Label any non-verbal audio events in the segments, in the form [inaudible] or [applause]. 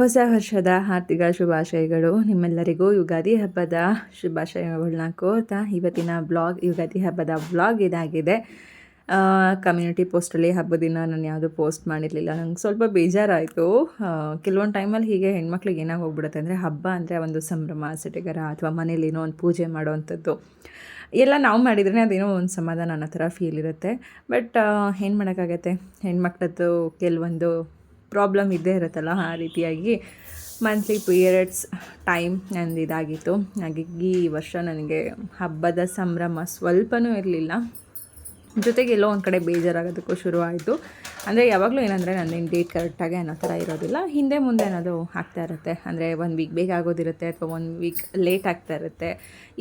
ಹೊಸ ವರ್ಷದ ಹಾರ್ದಿಕ ಶುಭಾಶಯಗಳು. ನಿಮ್ಮೆಲ್ಲರಿಗೂ ಯುಗಾದಿ ಹಬ್ಬದ ಶುಭಾಶಯಗಳನ್ನ ಕೋರ್ತಾ ಇವತ್ತಿನ ಬ್ಲಾಗ್, ಯುಗಾದಿ ಹಬ್ಬದ ಬ್ಲಾಗ್ ಇದಾಗಿದೆ. ಕಮ್ಯುನಿಟಿ ಪೋಸ್ಟಲ್ಲಿ ಹಬ್ಬದ ದಿನ ನಾನು ಯಾವುದೂ ಪೋಸ್ಟ್ ಮಾಡಿರಲಿಲ್ಲ. ನಂಗೆ ಸ್ವಲ್ಪ ಬೇಜಾರಾಯಿತು. ಕೆಲವೊಂದು ಟೈಮಲ್ಲಿ ಹೀಗೆ ಹೆಣ್ಮಕ್ಳಿಗೆ ಏನಾಗಿ ಹೋಗ್ಬಿಡುತ್ತೆ ಅಂದರೆ ಹಬ್ಬ ಅಂದರೆ ಒಂದು ಸಂಭ್ರಮ, ಸಿಟಿಗರ ಅಥವಾ ಮನೇಲಿ ಏನೋ ಒಂದು ಪೂಜೆ ಮಾಡುವಂಥದ್ದು. ಎಲ್ಲ ನಾವು ಮಾಡಿದ್ರೆ ಅದೇನೋ ಒಂದು ಸಮಾಧಾನ ಅನ್ನೋ ಥರ ಫೀಲ್ ಇರುತ್ತೆ. ಬಟ್ ಏನು ಮಾಡೋಕ್ಕಾಗತ್ತೆ? ಹೆಣ್ಮಕ್ಳದ್ದು, ಕೆಲವೊಂದು ಪ್ರಾಬ್ಲಮ್ ಇದ್ದೇ ಇರುತ್ತಲ್ಲ, ಆ ರೀತಿಯಾಗಿ ಮಂತ್ಲಿ ಪೀರಿಯಡ್ಸ್ ಟೈಮ್ ನಂದು ಇದಾಗಿತ್ತು ಹಾಗಾಗಿ ಈ ವರ್ಷ ನನಗೆ ಹಬ್ಬದ ಸಂಭ್ರಮ ಸ್ವಲ್ಪನೂ ಇರಲಿಲ್ಲ. ಜೊತೆಗೆ ಎಲ್ಲೋ ಒಂದು ಕಡೆ ಬೇಜಾರಾಗೋದಕ್ಕೂ ಆಯಿತು ಅಂದರೆ ಯಾವಾಗಲೂ ಏನಂದರೆ ನನ್ನ ಡೇಟ್ ಕರೆಕ್ಟಾಗಿ ಅನ್ನೋ ಥರ ಇರೋದಿಲ್ಲ. ಹಿಂದೆ ಮುಂದೆ ಅನ್ನೋದು ಆಗ್ತಾ ಇರುತ್ತೆ. ಅಂದರೆ ಒಂದು ವೀಕ್ ಬೇಗ ಆಗೋದಿರುತ್ತೆ ಅಥವಾ ಒಂದು ವೀಕ್ ಲೇಟ್ ಆಗ್ತಾ ಇರುತ್ತೆ.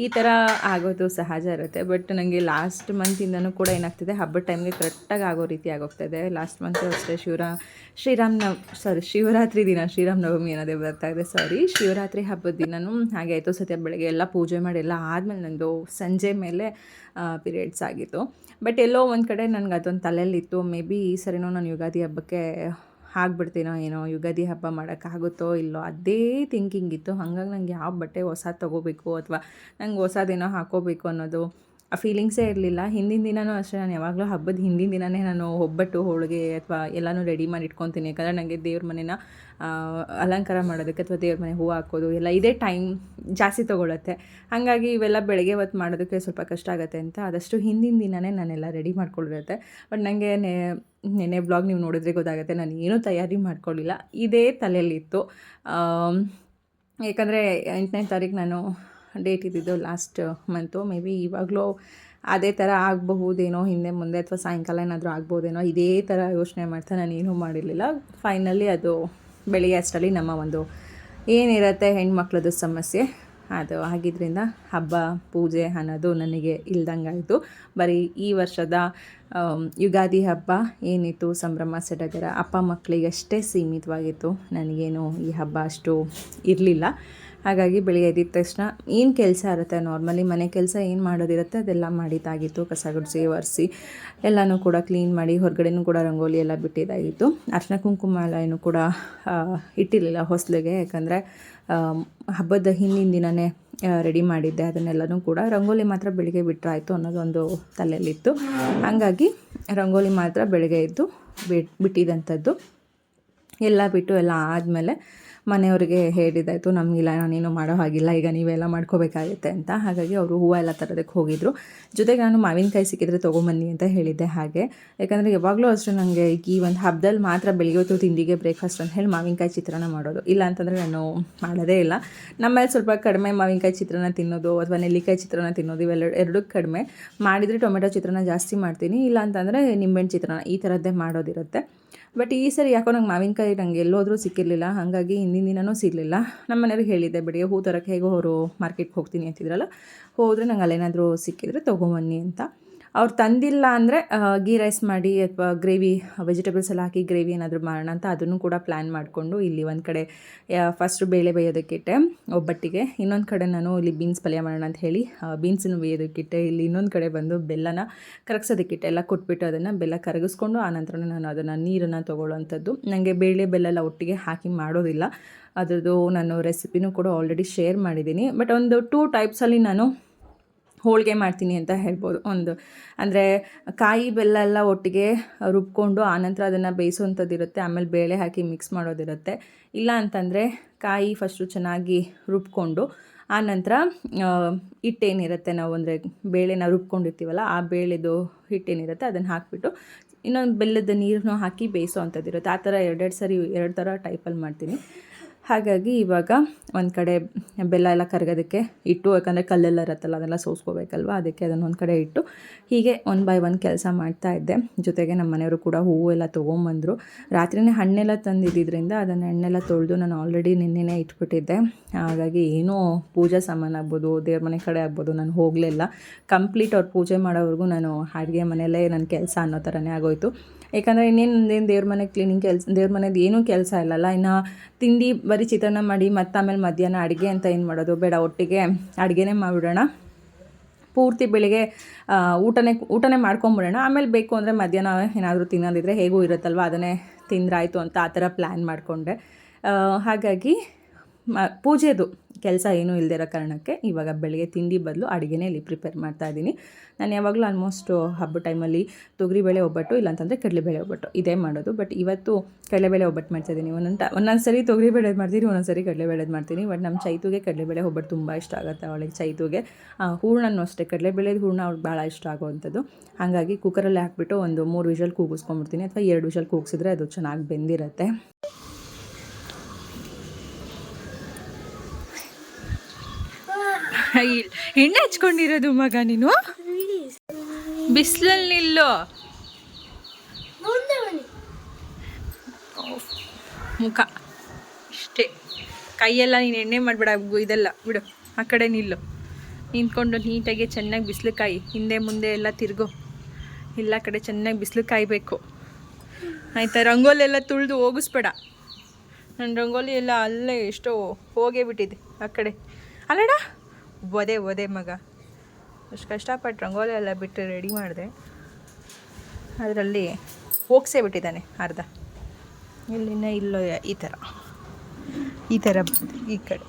ಈ ಥರ ಆಗೋದು ಸಹಜ ಇರುತ್ತೆ. ಬಟ್ ನನಗೆ ಲಾಸ್ಟ್ ಮಂತಿಂದನೂ ಕೂಡ ಏನಾಗ್ತಿದೆ, ಹಬ್ಬದ ಟೈಮ್ಗೆ ಕರೆಕ್ಟಾಗಿ ಆಗೋ ರೀತಿ ಆಗೋಗ್ತಾಯಿದೆ ಲಾಸ್ಟ್ ಮಂತು ಅಷ್ಟೇ ಶಿವರ ಶ್ರೀರಾಮ್ ನವ್ ಸಾರಿ ಶಿವರಾತ್ರಿ ದಿನ, ಶ್ರೀರಾಮನವಮಿ ಅನ್ನೋದೇ ಬರ್ತಾ ಇದೆ. ಸಾರಿ ಶಿವರಾತ್ರಿ ಹಬ್ಬದ ದಿನನೂ ಹಾಗೆ ಆಯಿತು. ಸತ್ಯ ಬೆಳಗ್ಗೆ ಎಲ್ಲ ಪೂಜೆ ಮಾಡಿ ಎಲ್ಲ ಆದಮೇಲೆ ನನ್ನದು ಸಂಜೆ ಮೇಲೆ ಪೀರಿಯಡ್ಸ್ ಆಗಿತ್ತು. ಬಟ್ ಎಲ್ಲೋ ಒಂದು ಕಡೆ ನನಗೆ ಅದೊಂದು ತಲೆಯಲ್ಲಿತ್ತು. ಮೇ ಬಿ ಈ ಸರಿನೂ ನಾನು ಯುಗಾದಿ ಹಬ್ಬಕ್ಕೆ ಆಗ್ಬಿಡ್ತೀನೋ ಏನೋ, ಯುಗಾದಿ ಹಬ್ಬ ಮಾಡೋಕ್ಕಾಗುತ್ತೋ ಇಲ್ಲೋ, ಅದೇ ಥಿಂಕಿಂಗ್ ಇತ್ತು. ಹಾಗಾಗಿ ನಂಗೆ ಯಾವ ಬಟ್ಟೆ ಹೊಸ ತೊಗೋಬೇಕು ಅಥವಾ ನಂಗೆ ಹೊಸದೇನೋ ಹಾಕೋಬೇಕು ಅನ್ನೋದು ಆ ಫೀಲಿಂಗ್ಸೇ ಇರಲಿಲ್ಲ. ಹಿಂದಿನ ದಿನವೂ ಅಷ್ಟೇ, ನಾನು ಯಾವಾಗಲೂ ಹಬ್ಬದ ಹಿಂದಿನ ದಿನವೇ ನಾನು ಒಬ್ಬಟ್ಟು, ಹೋಳಿಗೆ ಅಥವಾ ಎಲ್ಲನೂ ರೆಡಿ ಮಾಡಿ ಇಟ್ಕೊತೀನಿ ಯಾಕಂದರೆ ನನಗೆ ದೇವ್ರ ಮನೇನ ಅಲಂಕಾರ ಮಾಡೋದಕ್ಕೆ ಅಥವಾ ದೇವ್ರ ಮನೆ ಹೂವು ಹಾಕೋದು ಎಲ್ಲ ಇದೇ ಟೈಮ್ ಜಾಸ್ತಿ ತೊಗೊಳುತ್ತೆ. ಹಾಗಾಗಿ ಇವೆಲ್ಲ ಬೆಳಗ್ಗೆ ಹೊತ್ತು ಮಾಡೋದಕ್ಕೆ ಸ್ವಲ್ಪ ಕಷ್ಟ ಆಗುತ್ತೆ ಅಂತ ಆದಷ್ಟು ಹಿಂದಿನ ದಿನವೇ ನಾನೆಲ್ಲ ರೆಡಿ ಮಾಡ್ಕೊಂಡಿರುತ್ತೆ ಬಟ್ ನನಗೆ ನೆನೆ ಬ್ಲಾಗ್ ನೀವು ನೋಡಿದ್ರೆ ಗೊತ್ತಾಗುತ್ತೆ, ನಾನು ಏನೂ ತಯಾರಿ ಮಾಡ್ಕೊಳ್ಳಿಲ್ಲ ಇದೇ ತಲೆಯಲ್ಲಿತ್ತು. ಏಕೆಂದರೆ ಎಂಟನೇ ತಾರೀಕು ನಾನು ಡೇಟ್ ಇದ್ದಿದ್ದು ಲಾಸ್ಟ್ ಮಂತು ಮೇ ಬಿ ಇವಾಗಲೂ ಅದೇ ಥರ ಆಗಬಹುದೇನೋ ಹಿಂದೆ ಮುಂದೆ ಅಥವಾ ಸಾಯಂಕಾಲ ಏನಾದರೂ ಆಗ್ಬೋದೇನೋ ಇದೇ ಥರ ಯೋಚನೆ ಮಾಡ್ತಾ ನಾನು ಏನೂ ಮಾಡಿರಲಿಲ್ಲ. ಫೈನಲಿ ಅದು ಬೆಳಿಗ್ಗೆ ಅಷ್ಟರಲ್ಲಿ ನಮ್ಮ ಒಂದು ಏನಿರುತ್ತೆ ಹೆಣ್ಮಕ್ಳದ್ದು ಸಮಸ್ಯೆ. ಅದು ಆಗಿದ್ದರಿಂದ ಹಬ್ಬ, ಪೂಜೆ, ಅನ್ನೋದು ನನಗೆ ಇಲ್ದಂಗಾಯಿತು. ಬರೀ ಈ ವರ್ಷದ ಯುಗಾದಿ ಹಬ್ಬ ಏನಿತ್ತು, ಸಂಭ್ರಮ, ಸಡಗರ, ಅಪ್ಪ ಮಕ್ಕಳಿಗಷ್ಟೇ ಸೀಮಿತವಾಗಿತ್ತು. ನನಗೇನು ಈ ಹಬ್ಬ ಅಷ್ಟು ಇರಲಿಲ್ಲ. ಹಾಗಾಗಿ ಬೆಳಿಗ್ಗೆ ಎದ್ದಿದ ತಕ್ಷಣ ಏನು ಕೆಲಸ ಇರುತ್ತೆ ನಾರ್ಮಲಿ ಮನೆ ಕೆಲಸ ಏನು ಮಾಡೋದಿರುತ್ತೆ ಅದೆಲ್ಲ ಮಾಡಿದ್ದಾಗಿತ್ತು ಕಸ ಗುಡಿಸಿ, ಒರೆಸಿ, ಎಲ್ಲನೂ ಕೂಡ ಕ್ಲೀನ್ ಮಾಡಿ ಹೊರಗಡೆನೂ ಕೂಡ ರಂಗೋಲಿ ಎಲ್ಲ ಬಿಟ್ಟಿದ್ದಾಗಿತ್ತು ಅರ್ಶಿನ ಕುಂಕುಮ ಎಲ್ಲ ಏನು ಕೂಡ ಇಟ್ಟಿರಲಿಲ್ಲ ಹೊಸಲಿಗೆ, ಯಾಕಂದರೆ ಹಬ್ಬದ ಹಿಂದಿನ ದಿನವೇ ರೆಡಿ ಮಾಡಿದ್ದೆ. ಅದನ್ನೆಲ್ಲನೂ ಕೂಡ ರಂಗೋಲಿ ಮಾತ್ರ ಬೆಳಿಗ್ಗೆ ಬಿಟ್ಟರಾಯಿತು ಅನ್ನೋದೊಂದು ತಲೆಯಲ್ಲಿತ್ತು. ಹಾಗಾಗಿ ರಂಗೋಲಿ ಮಾತ್ರ ಬೆಳಗ್ಗೆ ಇದ್ದು ಬಿಟ್ಟು ಬಿಟ್ಟಿದ್ದಂಥದ್ದು ಎಲ್ಲ ಬಿಟ್ಟು ಎಲ್ಲ ಆದಮೇಲೆ ಮನೆಯವ್ರಿಗೆ ಹೇಳಿದಾಯಿತು, ನಮಗಿಲ್ಲ, ನಾನೇನು ಮಾಡೋ ಹಾಗಿಲ್ಲ, ಈಗ ನೀವೆಲ್ಲ ಮಾಡ್ಕೋಬೇಕಾಗುತ್ತೆ ಅಂತ. ಹಾಗಾಗಿ ಅವರು ಹೂವು ಎಲ್ಲ ತರೋದಕ್ಕೆ ಹೋಗಿದ್ರು. ಜೊತೆಗೆ ನಾನು ಮಾವಿನಕಾಯಿ ಸಿಕ್ಕಿದ್ರೆ ತೊಗೊಂಬನ್ನಿ ಅಂತ ಹೇಳಿದ್ದೆ ಹಾಗೆ. ಯಾಕಂದರೆ ಯಾವಾಗಲೂ ಅಷ್ಟೇ ನನಗೆ ಈ ಒಂದು ಹಬ್ಬದಲ್ಲಿ ಮಾತ್ರ ಬೆಳಿಗ್ಗೆ ಹೊತ್ತು ತಿಂಡಿಗೆ ಬ್ರೇಕ್ಫಾಸ್ಟ್ ಅಂತ ಹೇಳಿ ಮಾವಿನಕಾಯಿ ಚಿತ್ರಾನ್ನ ಮಾಡೋದು. ಇಲ್ಲ ಅಂತಂದರೆ ನಾನು ಮಾಡೋದೇ ಇಲ್ಲ. ನಮ್ಮಲ್ಲಿ ಸ್ವಲ್ಪ ಕಡಿಮೆ ಮಾವಿನಕಾಯಿ ಚಿತ್ರಾನ್ನ ತಿನ್ನೋದು ಅಥವಾ ನೆಲ್ಲಿಕಾಯಿ ಚಿತ್ರಾನ್ನ ತಿನ್ನೋದು ಇವೆಲ್ಲ ಎರಡೂ ಕಡಿಮೆ. ಮಾಡಿದರೆ ಟೊಮೆಟೊ ಚಿತ್ರಾನ್ನ ಜಾಸ್ತಿ ಮಾಡ್ತೀನಿ. ಇಲ್ಲ ಅಂತಂದರೆ ನಿಂಬೆಹಣ್ಣು ಚಿತ್ರಾನ್ನ ಈ ಥರದ್ದೇ ಮಾಡೋದಿರುತ್ತೆ. ಬಟ್ ಈ ಸರಿ ಯಾಕೋ ನಂಗೆ ಮಾವಿನಕಾಯಿ ನಂಗೆ ಎಲ್ಲೋದ್ರೂ ಸಿಕ್ಕಿರಲಿಲ್ಲ, ಹಾಗಾಗಿ ಹಿಂದಿನ ದಿನವೂ ಸಿಗಲಿಲ್ಲ. ನಮ್ಮ ಮನೆಯವ್ರಿಗೆ ಹೇಳಿದ್ದೆ, ಬಿಡಿ, ಹೂ ತರಕ್ಕೆ ಹೇಗೋ ಅವರು ಮಾರ್ಕೆಟ್ಗೆ ಹೋಗ್ತೀನಿ ಅಂತಿದ್ರಲ್ಲ. ಹೋದರೆ ನಂಗೆ ಅಲ್ಲೇನಾದರೂ ಸಿಕ್ಕಿದ್ರೆ ತೊಗೊಂಬನ್ನಿ ಅಂತ. ಅವ್ರು ತಂದಿಲ್ಲ ಅಂದರೆ ಗೀ ರೈಸ್ ಮಾಡಿ ಅಥವಾ ಗ್ರೇವಿ ವೆಜಿಟೇಬಲ್ಸ್ ಎಲ್ಲ ಹಾಕಿ ಗ್ರೇವಿ ಏನಾದರೂ ಮಾಡೋಣ ಅಂತ ಅದನ್ನು ಕೂಡ ಪ್ಲ್ಯಾನ್ ಮಾಡಿಕೊಂಡು ಇಲ್ಲಿ ಒಂದು ಕಡೆ ಫಸ್ಟು ಬೇಳೆ ಬೇಯೋದಕ್ಕಿಟ್ಟೆ ಒಬ್ಬಟ್ಟಿಗೆ. ಇನ್ನೊಂದು ಕಡೆ ನಾನು ಇಲ್ಲಿ ಬೀನ್ಸ್ ಪಲ್ಯ ಮಾಡೋಣ ಅಂತ ಹೇಳಿ ಬೀನ್ಸನ್ನು ಬೇಯೋದಕ್ಕಿಟ್ಟೆ ಇಲ್ಲಿ ಇನ್ನೊಂದು ಕಡೆ ಬಂದು ಬೆಲ್ಲನ ಕರಗಿಸೋದಕ್ಕಿಟ್ಟೆ ಎಲ್ಲ ಕೊಟ್ಬಿಟ್ಟು ಅದನ್ನು ಬೆಲ್ಲ ಕರಗಿಸ್ಕೊಂಡು ಆನಂತರ ನಾನು ಅದನ್ನು ನೀರನ್ನು ತೊಗೊಳ್ಳೋವಂಥದ್ದು. ನನಗೆ ಬೇಳೆ ಬೆಲ್ಲ ಎಲ್ಲ ಒಟ್ಟಿಗೆ ಹಾಕಿ ಮಾಡೋದಿಲ್ಲ. ಅದರದ್ದು ನಾನು ರೆಸಿಪಿನೂ ಕೂಡ ಆಲ್ರೆಡಿ ಶೇರ್ ಮಾಡಿದ್ದೀನಿ. ಬಟ್ ಒಂದು ಟೂ ಟೈಪ್ಸಲ್ಲಿ ನಾನು ಹೋಳಿಗೆ ಮಾಡ್ತೀನಿ ಅಂತ ಹೇಳ್ಬೋದು. ಒಂದು. ಅಂದರೆ ಕಾಯಿ ಬೆಲ್ಲ ಎಲ್ಲ ಒಟ್ಟಿಗೆ ರುಬ್ಕೊಂಡು ಆನಂತರ ಅದನ್ನು ಬೇಯಿಸುವಂಥದ್ದು ಇರುತ್ತೆ ಆಮೇಲೆ ಬೇಳೆ ಹಾಕಿ ಮಿಕ್ಸ್ ಮಾಡೋದಿರುತ್ತೆ. ಇಲ್ಲ ಅಂತಂದರೆ ಕಾಯಿ ಫಸ್ಟು ಚೆನ್ನಾಗಿ ರುಬ್ಕೊಂಡು ಆನಂತರ ನಂತರ ಹಿಟ್ಟೇನಿರುತ್ತೆ ನಾವು ಅಂದರೆ ಬೇಳೆನ ರುಬ್ಕೊಂಡಿರ್ತೀವಲ್ಲ ಆ ಬೇಳೆದು ಹಿಟ್ಟೇನಿರುತ್ತೆ ಅದನ್ನು ಹಾಕಿಬಿಟ್ಟು ಇನ್ನೊಂದು ಬೆಲ್ಲದ ನೀರನ್ನು ಹಾಕಿ ಬೇಯಿಸೋ ಅಂಥದ್ದು ಇರುತ್ತೆ ಆ ಥರ ಎರಡೆರಡು ಸರಿ, ಎರಡು ಥರ ಟೈಪಲ್ಲಿ ಮಾಡ್ತೀನಿ. ಹಾಗಾಗಿ ಇವಾಗ ಒಂದು ಕಡೆ ಬೆಲ್ಲ ಎಲ್ಲ ಕರಗೋದಕ್ಕೆ ಇಟ್ಟು, ಯಾಕಂದರೆ ಕಲ್ಲೆಲ್ಲ ಇರುತ್ತಲ್ಲ, ಅದೆಲ್ಲ ಸೋಸ್ಕೋಬೇಕಲ್ವ? ಅದಕ್ಕೆ ಅದನ್ನು ಒಂದು ಕಡೆ ಇಟ್ಟು ಹೀಗೆ ಒನ್ ಬೈ ಒನ್ ಕೆಲಸ ಮಾಡ್ತಾ ಇದ್ದೆ. ಜೊತೆಗೆ ನಮ್ಮ ಮನೆಯವರು ಕೂಡ ಹೂವು ಎಲ್ಲ ತೊಗೊಂಬಂದರು. ರಾತ್ರಿನೇ ಹಣ್ಣೆಲ್ಲ ತಂದಿದ್ದರಿಂದ ಅದನ್ನು ಹಣ್ಣೆಲ್ಲ ತೊಳೆದು ನಾನು ಆಲ್ರೆಡಿ ನಿನ್ನೆನೇ ಇಟ್ಬಿಟ್ಟಿದ್ದೆ. ಹಾಗಾಗಿ ಏನೂ ಪೂಜಾ ಸಾಮಾನು ಆಗ್ಬೋದು, ದೇವ್ರ ಮನೆ ಕಡೆ ಆಗ್ಬೋದು, ನಾನು ಹೋಗಲಿಲ್ಲ ಕಂಪ್ಲೀಟ್ ಅವ್ರು ಪೂಜೆ ಮಾಡೋವರೆಗೂ ನಾನು ಅಡುಗೆ ಮನೆಯಲ್ಲೇ ನನ್ನ ಕೆಲಸ ಅನ್ನೋ ಥರನೇ ಆಗೋಯ್ತು. ಯಾಕಂದರೆ ಇನ್ನೇನು ದೇವ್ರ ಮನೆ ಕ್ಲೀನಿಂಗ್ ಕೆಲಸ, ದೇವ್ರ ಮನೆದು ಏನೂ ಕೆಲಸ ಇಲ್ಲಲ್ಲ. ಇನ್ನು ತಿಂಡಿ ಬರೀ ಚಿತ್ರಾನ್ನ ಮಾಡಿ ಮತ್ತು ಆಮೇಲೆ ಮಧ್ಯಾಹ್ನ ಅಡುಗೆ ಅಂತ ಏನು ಮಾಡೋದು? ಬೇಡ, ಒಟ್ಟಿಗೆ ಅಡುಗೆನೇ ಮಾಡಿಬಿಡೋಣ. ಪೂರ್ತಿ ಬೆಳಿಗ್ಗೆ ಊಟನೇ ಊಟನೇ ಮಾಡ್ಕೊಂಬಿಡೋಣ. ಆಮೇಲೆ ಬೇಕು ಅಂದರೆ ಮಧ್ಯಾಹ್ನ ಏನಾದರೂ ತಿನ್ನೋದಿದ್ರೆ ಹೇಗೂ ಇರುತ್ತಲ್ವ? ಅದನ್ನೇ ತಿಂದ್ರಾಯಿತು ಅಂತ ಆ ಥರ ಪ್ಲ್ಯಾನ್ ಮಾಡಿಕೊಂಡೆ. ಹಾಗಾಗಿ ಮ, ಪೂಜೆದು. ಕೆಲಸ ಏನೂ ಇರೋ ಕಾರಣಕ್ಕೆ ಇವಾಗ ಬೆಳಗ್ಗೆ ತಿಂಡಿ ಬದಲು ಅಡುಗೆನೇ ಇಲ್ಲಿ ಪ್ರಿಪೇರ್ ಮಾಡ್ತಾ ಇದ್ದೀನಿ. ನಾನು ಯಾವಾಗಲೂ ಆಲ್ಮೋಸ್ಟ್ ಹಬ್ಬ ಟೈಮಲ್ಲಿ ತೊಗರಿಬೇಳೆ ಒಬ್ಬಟ್ಟು, ಇಲ್ಲಾಂತಂದರೆ ಕಡಲೆಬೇಳೆ ಒಬ್ಬಟ್ಟು ಇದೇ ಮಾಡೋದು. ಬಟ್ ಇವತ್ತು ಕಡಲೆಬೇಳೆ ಒಬ್ಬಟ್ಟು ಮಾಡ್ತಾಯಿದ್ದೀನಿ ಒಂದೊಂದು ಒಂದೊಂದು ಸರಿ ತೊಗರಿಬೇಳೆ ಮಾಡ್ತೀನಿ, ಒಂದೊಂದು ಸರಿ ಕಡಲೆಬೇಳೆದು ಮಾಡ್ತೀನಿ. ಬಟ್ ನಮ್ಮ ಚೈತುಗೆ ಕಡಲೆಬೇಳೆ ಒಬ್ಬಟ್ಟು ತುಂಬ ಇಷ್ಟ ಆಗುತ್ತೆ ಅವಳಿಗೆ ಚೈತುಗೆ. ಹೂರ್ಣನೂ ಅಷ್ಟೇ. ಕಡಲೆಬೇಳೆದು ಹೂರ್ಣ ಅವ್ಳಿಗೆ ಭಾಳ ಇಷ್ಟ ಆಗುವಂಥದ್ದು. ಹಾಗಾಗಿ ಕುಕ್ಕರಲ್ಲಿ ಹಾಕ್ಬಿಟ್ಟು ಒಂದು ಮೂರು ವಿಷಲ್ ಕೂಗಿಸ್ಕೊಂಡ್ಬಿಡ್ತೀನಿ. ಅಥವಾ ಎರಡು ವಿಷಲ್ ಕೂಗಿಸಿದ್ರೆ ಅದು ಚೆನ್ನಾಗಿ ಬೆಂದಿರುತ್ತೆ. ಎಣ್ಣೆ ಹಚ್ಕೊಂಡಿರೋದು ಮಗ ನೀನು? ಬಿಸಿಲಲ್ಲಿ ನಿಲ್ಲು. ಮುಖ. ಇಷ್ಟೇ. ಕೈಯೆಲ್ಲ ನೀನು ಎಣ್ಣೆ ಮಾಡಬೇಡ ಇದೆಲ್ಲ. ಬಿಡು ಆ ಕಡೆ ನಿಲ್ಲು. ನಿಂತ್ಕೊಂಡು ನೀಟಾಗಿ ಚೆನ್ನಾಗಿ ಬಿಸಿಲು ಕಾಯಿ. ಹಿಂದೆ ಮುಂದೆ ಎಲ್ಲ ತಿರುಗು. ಎಲ್ಲ ಕಡೆ ಚೆನ್ನಾಗಿ ಬಿಸಿಲು ಕಾಯಬೇಕು. ಆಯಿತಾ? ರಂಗೋಲಿ ಎಲ್ಲ ತುಳಿದು ಹೋಗಿಸ್ಬೇಡ. ನನ್ನ ರಂಗೋಲಿ ಎಲ್ಲ ಅಲ್ಲೇ ಎಷ್ಟೋ ಹೋಗೇ ಬಿಟ್ಟಿದೆ ಆ ಕಡೆ. ಅಲ್ಲಡ ಒದೆ ಒದೆ ಮಗ. ಅಷ್ಟು ಕಷ್ಟಪಟ್ಟು ರಂಗೋಲಿ ಎಲ್ಲ ಬಿಟ್ಟು ರೆಡಿ ಮಾಡಿದೆ. ಅದರಲ್ಲಿ ಹೋಗ್ಸೇ ಬಿಟ್ಟಿದ್ದಾನೆ ಅರ್ಧ. ಇಲ್ಲಿನ ಇಲ್ಲೋ ಈ ಥರ. ಈ ಥರ ಈ ಕಡೆ.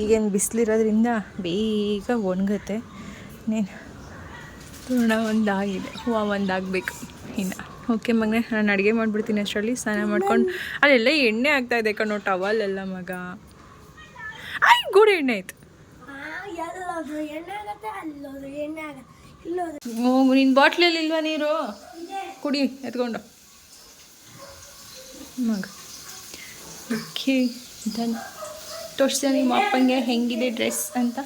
ಈಗೇನು ಬಿಸಿಲಿರೋದ್ರಿಂದ ಬೇಗ ಒಣಗುತ್ತೆ. ನೀನು ತೋರಣ ಒಂದಾಗಿದೆ. ಹೂವು ಒಂದಾಗಬೇಕು ಇನ್ನು. ಓಕೆ ಮಗನೇ, ನಾನು ಅಡುಗೆ ಮಾಡಿಬಿಡ್ತೀನಿ ಅಷ್ಟರಲ್ಲಿ. ಸ್ನಾನ ಮಾಡ್ಕೊಂಡು ಅಲ್ಲೆಲ್ಲ ಎಣ್ಣೆ ಆಗ್ತಾಯಿದೆ ಕಣ್ಣು ಕಣೋ ಟವಲ್ ಎಲ್ಲ ಮಗ. ಆಯ್ ಗುಡ್ ಎಣ್ಣೆ ಆಯ್ತು ನಿನ್ ನಿನ್ನ ಬಾಟ್ಲಲ್ಲಿ ಇಲ್ವಾ ನೀರು? ಕುಡಿ, ಎತ್ಕೊಂಡು. ಮಗ. ಓಕೆ ಡನ್ ತೋರಿಸ್ತೀಯ ನಿಮ್ಮ ಅಪ್ಪಂಗೆ ಹೆಂಗಿದೆ ಡ್ರೆಸ್ ಅಂತ.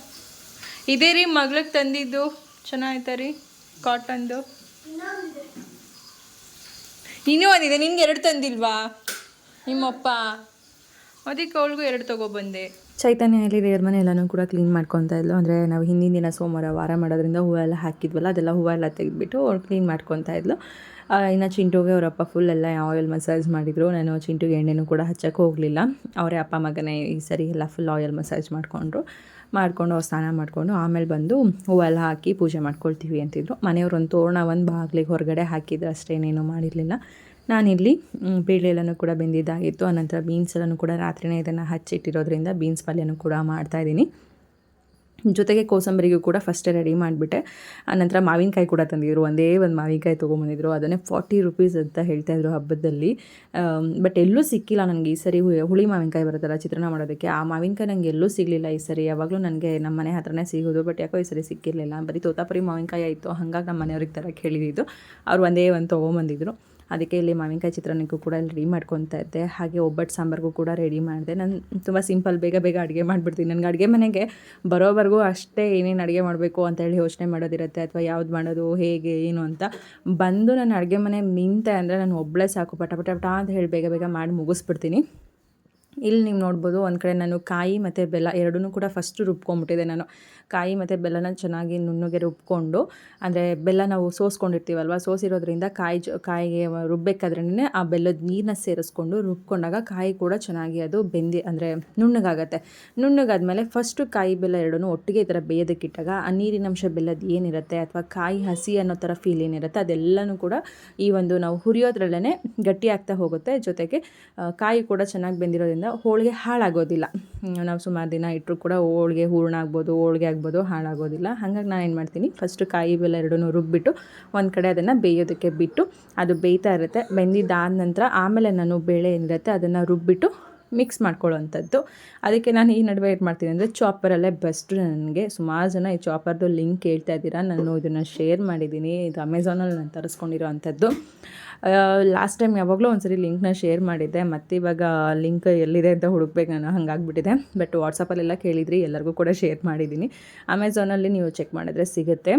ಇದೇ ರೀ ಮಗ್ಳಿಗೆ ತಂದಿದ್ದು. ಚೆನ್ನಾಗಿತ್ತ ರೀ, ಕಾಟನ್ದು. ಇನ್ನೂ ಒಂದಿದೆ, ನಿನ್ಗೆ ಎರಡು ತಂದಿಲ್ವಾ? ನಿಮ್ಮಪ್ಪ ಅದಕ್ಕೆ ಅವಳಿಗೂ ಎರಡು ತೊಗೊಬಂದೆ ಚೈತನ್ಯ ಇಲ್ಲಿ ದೇವ್ರ ಮನೆ ಎಲ್ಲನೂ ಕೂಡ ಕ್ಲೀನ್ ಮಾಡ್ಕೊತಾ ಇದ್ಲು. ಅಂದರೆ ನಾವು ಹಿಂದಿನ ದಿನ ಸೋಮವಾರ ವಾರ ಮಾಡೋದ್ರಿಂದ ಹೂವೆಲ್ಲ ಹಾಕಿದ್ವಲ್ಲ, ಅದೆಲ್ಲ ಹೂವೆಲ್ಲ ತೆಗೆದ್ಬಿಟ್ಟು ಅವ್ರು ಕ್ಲೀನ್ ಮಾಡ್ಕೊತಾ ಇದ್ಲು. ಇನ್ನು ಚಿಂಟುಗೆ ಅವರಪ್ಪ ಫುಲ್ ಎಲ್ಲ ಆಯಿಲ್ ಮಸಾಜ್ ಮಾಡಿದರು. ನಾನು ಚಿಂಟುಗೆ ಎಣ್ಣೆನೂ ಕೂಡ ಹಚ್ಚಕ್ಕೆ ಹೋಗಲಿಲ್ಲ. ಅವರೇ ಅಪ್ಪ ಮಗನೇ ಈ ಸರಿ ಎಲ್ಲ ಫುಲ್ ಆಯಿಲ್ ಮಸಾಜ್ ಮಾಡಿಕೊಂಡ್ರು. ಮಾಡಿಕೊಂಡು ಸ್ನಾನ ಮಾಡಿಕೊಂಡು ಆಮೇಲೆ ಬಂದು ಹೂವೆಲ್ಲ ಹಾಕಿ ಪೂಜೆ ಮಾಡ್ಕೊಳ್ತೀವಿ ಅಂತಿದ್ರು. ಮನೆಯವ್ರು ಒಂದು ತೋರಣ, ಒಂದು ಬಾಗಿಲಿಗೆ ಹೊರಗಡೆ ಹಾಕಿದ್ರು ಅಷ್ಟೇನೇನು ಮಾಡಿರಲಿಲ್ಲ. ನಾನಿಲ್ಲಿ ಬೇಳೆಲ್ಲನೂ ಕೂಡ ಬೆಂದಿದ್ದಾಗಿತ್ತು. ಆನಂತರ ಬೀನ್ಸ್ ಕೂಡ ರಾತ್ರಿನೇ ಇದನ್ನು ಹಚ್ಚಿಟ್ಟಿರೋದ್ರಿಂದ ಬೀನ್ಸ್ ಪಲ್ಯನೂ ಕೂಡ ಮಾಡ್ತಾಯಿದ್ದೀನಿ ಜೊತೆಗೆ ಕೋಸಂಬರಿಗೂ ಕೂಡ ಫಸ್ಟೇ ರೆಡಿ ಮಾಡಿಬಿಟ್ಟೆ. ಆನಂತರ ಮಾವಿನಕಾಯಿ ಕೂಡ ತಂದಿದ್ರು. ಒಂದೇ ಒಂದು ಮಾವಿನಕಾಯಿ ತೊಗೊಂಬಂದಿದ್ರು. ಅದನ್ನೇ ಫಾರ್ಟಿ ರುಪೀಸ್ ಅಂತ ಹೇಳ್ತಾಯಿದ್ರು ಹಬ್ಬದಲ್ಲಿ. ಬಟ್ ಎಲ್ಲೂ ಸಿಕ್ಕಿಲ್ಲ ನನಗೆ ಈ ಸರಿ ಹುಳಿ ಮಾವಿನಕಾಯಿ ಬರುತ್ತಲ್ಲ ಚಿತ್ರಾನ್ನ ಮಾಡೋದಕ್ಕೆ. ಆ ಮಾವಿನಕಾಯಿ ನನಗೆ ಎಲ್ಲೂ ಸಿಗಲಿಲ್ಲ ಈ ಸರಿ. ಯಾವಾಗಲೂ ನನಗೆ ನಮ್ಮ ಮನೆ ಹತ್ರನೇ ಸಿಗೋದು ಬಟ್ ಯಾಕೋ ಈ ಸರಿ ಸಿಕ್ಕಿರಲಿಲ್ಲ. ಬರೀ ತೋತಾಪುರಿ ಮಾವಿನಕಾಯಿ ಆಯಿತು. ಹಾಗಾಗಿ ನಮ್ಮ ಮನೆಯವ್ರಿಗೆ ತರಕ್ಕೆ ಹೇಳಿದ್ದು. ಅವ್ರು ಒಂದೇ ಒಂದು ತೊಗೊಂಬಂದಿದ್ರು. ಅದಕ್ಕೆ ಇಲ್ಲಿ ಮಾವಿನಕಾಯಿ ಚಿತ್ರಾನ್ನಕ್ಕೂ ಕೂಡ ಇಲ್ಲಿ ರೆಡಿ ಮಾಡ್ಕೊತಾ ಇದ್ದೆ. ಹಾಗೆ ಒಬ್ಬಟ್ಟು ಸಾಂಬಾರ್ಗೂ ಕೂಡ ರೆಡಿ ಮಾಡಿದೆ. ನಾನು ತುಂಬ ಸಿಂಪಲ್ ಬೇಗ ಬೇಗ ಅಡುಗೆ ಮಾಡಿಬಿಡ್ತೀನಿ. ನನಗೆ ಅಡುಗೆ ಮನೆಗೆ ಬರೋವರೆಗೂ ಅಷ್ಟೇ ಏನೇನು ಅಡುಗೆ ಮಾಡಬೇಕು ಅಂತೇಳಿ ಯೋಚನೆ ಮಾಡೋದಿರುತ್ತೆ ಅಥವಾ ಯಾವ್ದು ಮಾಡೋದು, ಹೇಗೆ, ಏನು ಅಂತ. ಬಂದು ನಾನು ಅಡುಗೆ ಮನೆ ನಿಂತೆ ಅಂದರೆ ನಾನು ಒಬ್ಬಳೇ ಸಾಕು. ಪಟ ಪಟ ಪಟ ಅಂತ ಹೇಳಿ ಬೇಗ ಬೇಗ ಮಾಡಿ ಮುಗಿಸ್ಬಿಡ್ತೀನಿ. ಇಲ್ಲಿ ನೀವು ನೋಡ್ಬೋದು ಒಂದು ಕಡೆ ನಾನು ಕಾಯಿ ಮತ್ತು ಬೆಲ್ಲ ಎರಡೂ ಕೂಡ ಫಸ್ಟು ರುಬ್ಕೊಂಬಿಟ್ಟಿದೆ ನಾನು. ಕಾಯಿ ಮತ್ತು ಬೆಲ್ಲನ ಚೆನ್ನಾಗಿ ನುಣ್ಣಗೆ ರುಬ್ಕೊಂಡು, ಅಂದರೆ ಬೆಲ್ಲ ನಾವು ಸೋಸ್ಕೊಂಡಿರ್ತೀವಲ್ವ, ಸೋಸಿರೋದ್ರಿಂದ ಕಾಯಿ ಜೊ, ಕಾಯಿಗೆ ರುಬ್ಬೇಕಾದ್ರೇ ಆ ಬೆಲ್ಲದ ನೀರನ್ನ ಸೇರಿಸ್ಕೊಂಡು ರುಬ್ಕೊಂಡಾಗ ಕಾಯಿ ಕೂಡ ಚೆನ್ನಾಗಿ ಅದು ಬೆಂದಿ, ಅಂದರೆ ನುಣ್ಣಗಾಗತ್ತೆ. ನುಣ್ಣಗಾದ್ಮೇಲೆ ಫಸ್ಟು ಕಾಯಿ ಬೆಲ್ಲ ಎರಡೂ ಒಟ್ಟಿಗೆ ಈ ಥರ ಬೇಯೋದಕ್ಕಿಟ್ಟಾಗ ಆ ನೀರಿನಂಶ ಬೆಲ್ಲದ ಏನಿರುತ್ತೆ ಅಥವಾ ಕಾಯಿ ಹಸಿ ಅನ್ನೋ ಥರ ಫೀಲ್ ಏನಿರುತ್ತೆ ಅದೆಲ್ಲನೂ ಕೂಡ ಈ ಒಂದು ನಾವು ಹುರಿಯೋದ್ರಲ್ಲೇ ಗಟ್ಟಿ ಆಗ್ತಾ ಹೋಗುತ್ತೆ. ಜೊತೆಗೆ ಕಾಯಿ ಕೂಡ ಚೆನ್ನಾಗಿ ಬೆಂದಿರೋದ್ರಿಂದ ಹೋಳಿಗೆ ಹಾಳಾಗೋದಿಲ್ಲ. ನಾವು ಸುಮಾರು ದಿನ ಇಟ್ಟರು ಕೂಡ ಹೋಳಿಗೆ ಹೂರ್ಣ ಆಗ್ಬೋದು, ಹೋಳಿಗೆ ಆಗ್ಬೋದು. ಹಾಳಾಗೋದಿಲ್ಲ. ಹಾಗಾಗಿ ನಾನು ಏನು ಮಾಡ್ತೀನಿ ಫಸ್ಟು ಕಾಯಿ ಬೆಲ್ಲ ಎರಡೂ ರುಬ್ಬಿಟ್ಟು ಒಂದು ಕಡೆ ಅದನ್ನು ಬೇಯೋದಕ್ಕೆ ಬಿಟ್ಟು ಅದು ಬೇಯ್ತಾ ಇರುತ್ತೆ ಬೆಂದಿದ್ದಾದ ನಂತರ ಆಮೇಲೆ ನಾನು ಬೇಳೆ ಏನಿರುತ್ತೆ ಅದನ್ನು ರುಬ್ಬಿಟ್ಟು ಮಿಕ್ಸ್ ಮಾಡ್ಕೊಳ್ಳೋವಂಥದ್ದು. ಅದಕ್ಕೆ ನಾನು ಈ ನಡುವೆ ಏನು ಮಾಡ್ತೀನಿ ಅಂದರೆ ಚಾಪರಲ್ಲೇ ಬೆಸ್ಟ್ ನನಗೆ. ಸುಮಾರು ಜನ ಈ ಚಾಪರ್ದು ಲಿಂಕ್ ಹೇಳ್ತಾ ಇದ್ದೀರಾ, ನಾನು ಇದನ್ನು ಶೇರ್ ಮಾಡಿದ್ದೀನಿ. ಇದು ಅಮೆಝಾನಲ್ಲಿ ನಾನು ತರಿಸ್ಕೊಂಡಿರೋ ಅಂಥದ್ದು. ಲಾಸ್ಟ್ ಟೈಮ್ ಯಾವಾಗಲೂ ಒಂದ್ಸರಿ ಲಿಂಕ್ನ ಶೇರ್ ಮಾಡಿದ್ದೆ, ಮತ್ತೆ ಇವಾಗ ಲಿಂಕ್ ಎಲ್ಲಿದೆ ಅಂತ ಹುಡುಕ್ಬೇಕು ನಾನು ಹಂಗಾಗ್ಬಿಟ್ಟಿದೆ. ಬಟ್ ವಾಟ್ಸಪ್ಪಲ್ಲೆಲ್ಲ ಕೇಳಿದ್ರಿ, ಎಲ್ಲರಿಗೂ ಕೂಡ ಶೇರ್ ಮಾಡಿದ್ದೀನಿ. ಅಮೆಝಾನಲ್ಲಿ ನೀವು ಚೆಕ್ ಮಾಡಿದ್ರೆ ಸಿಗುತ್ತೆ.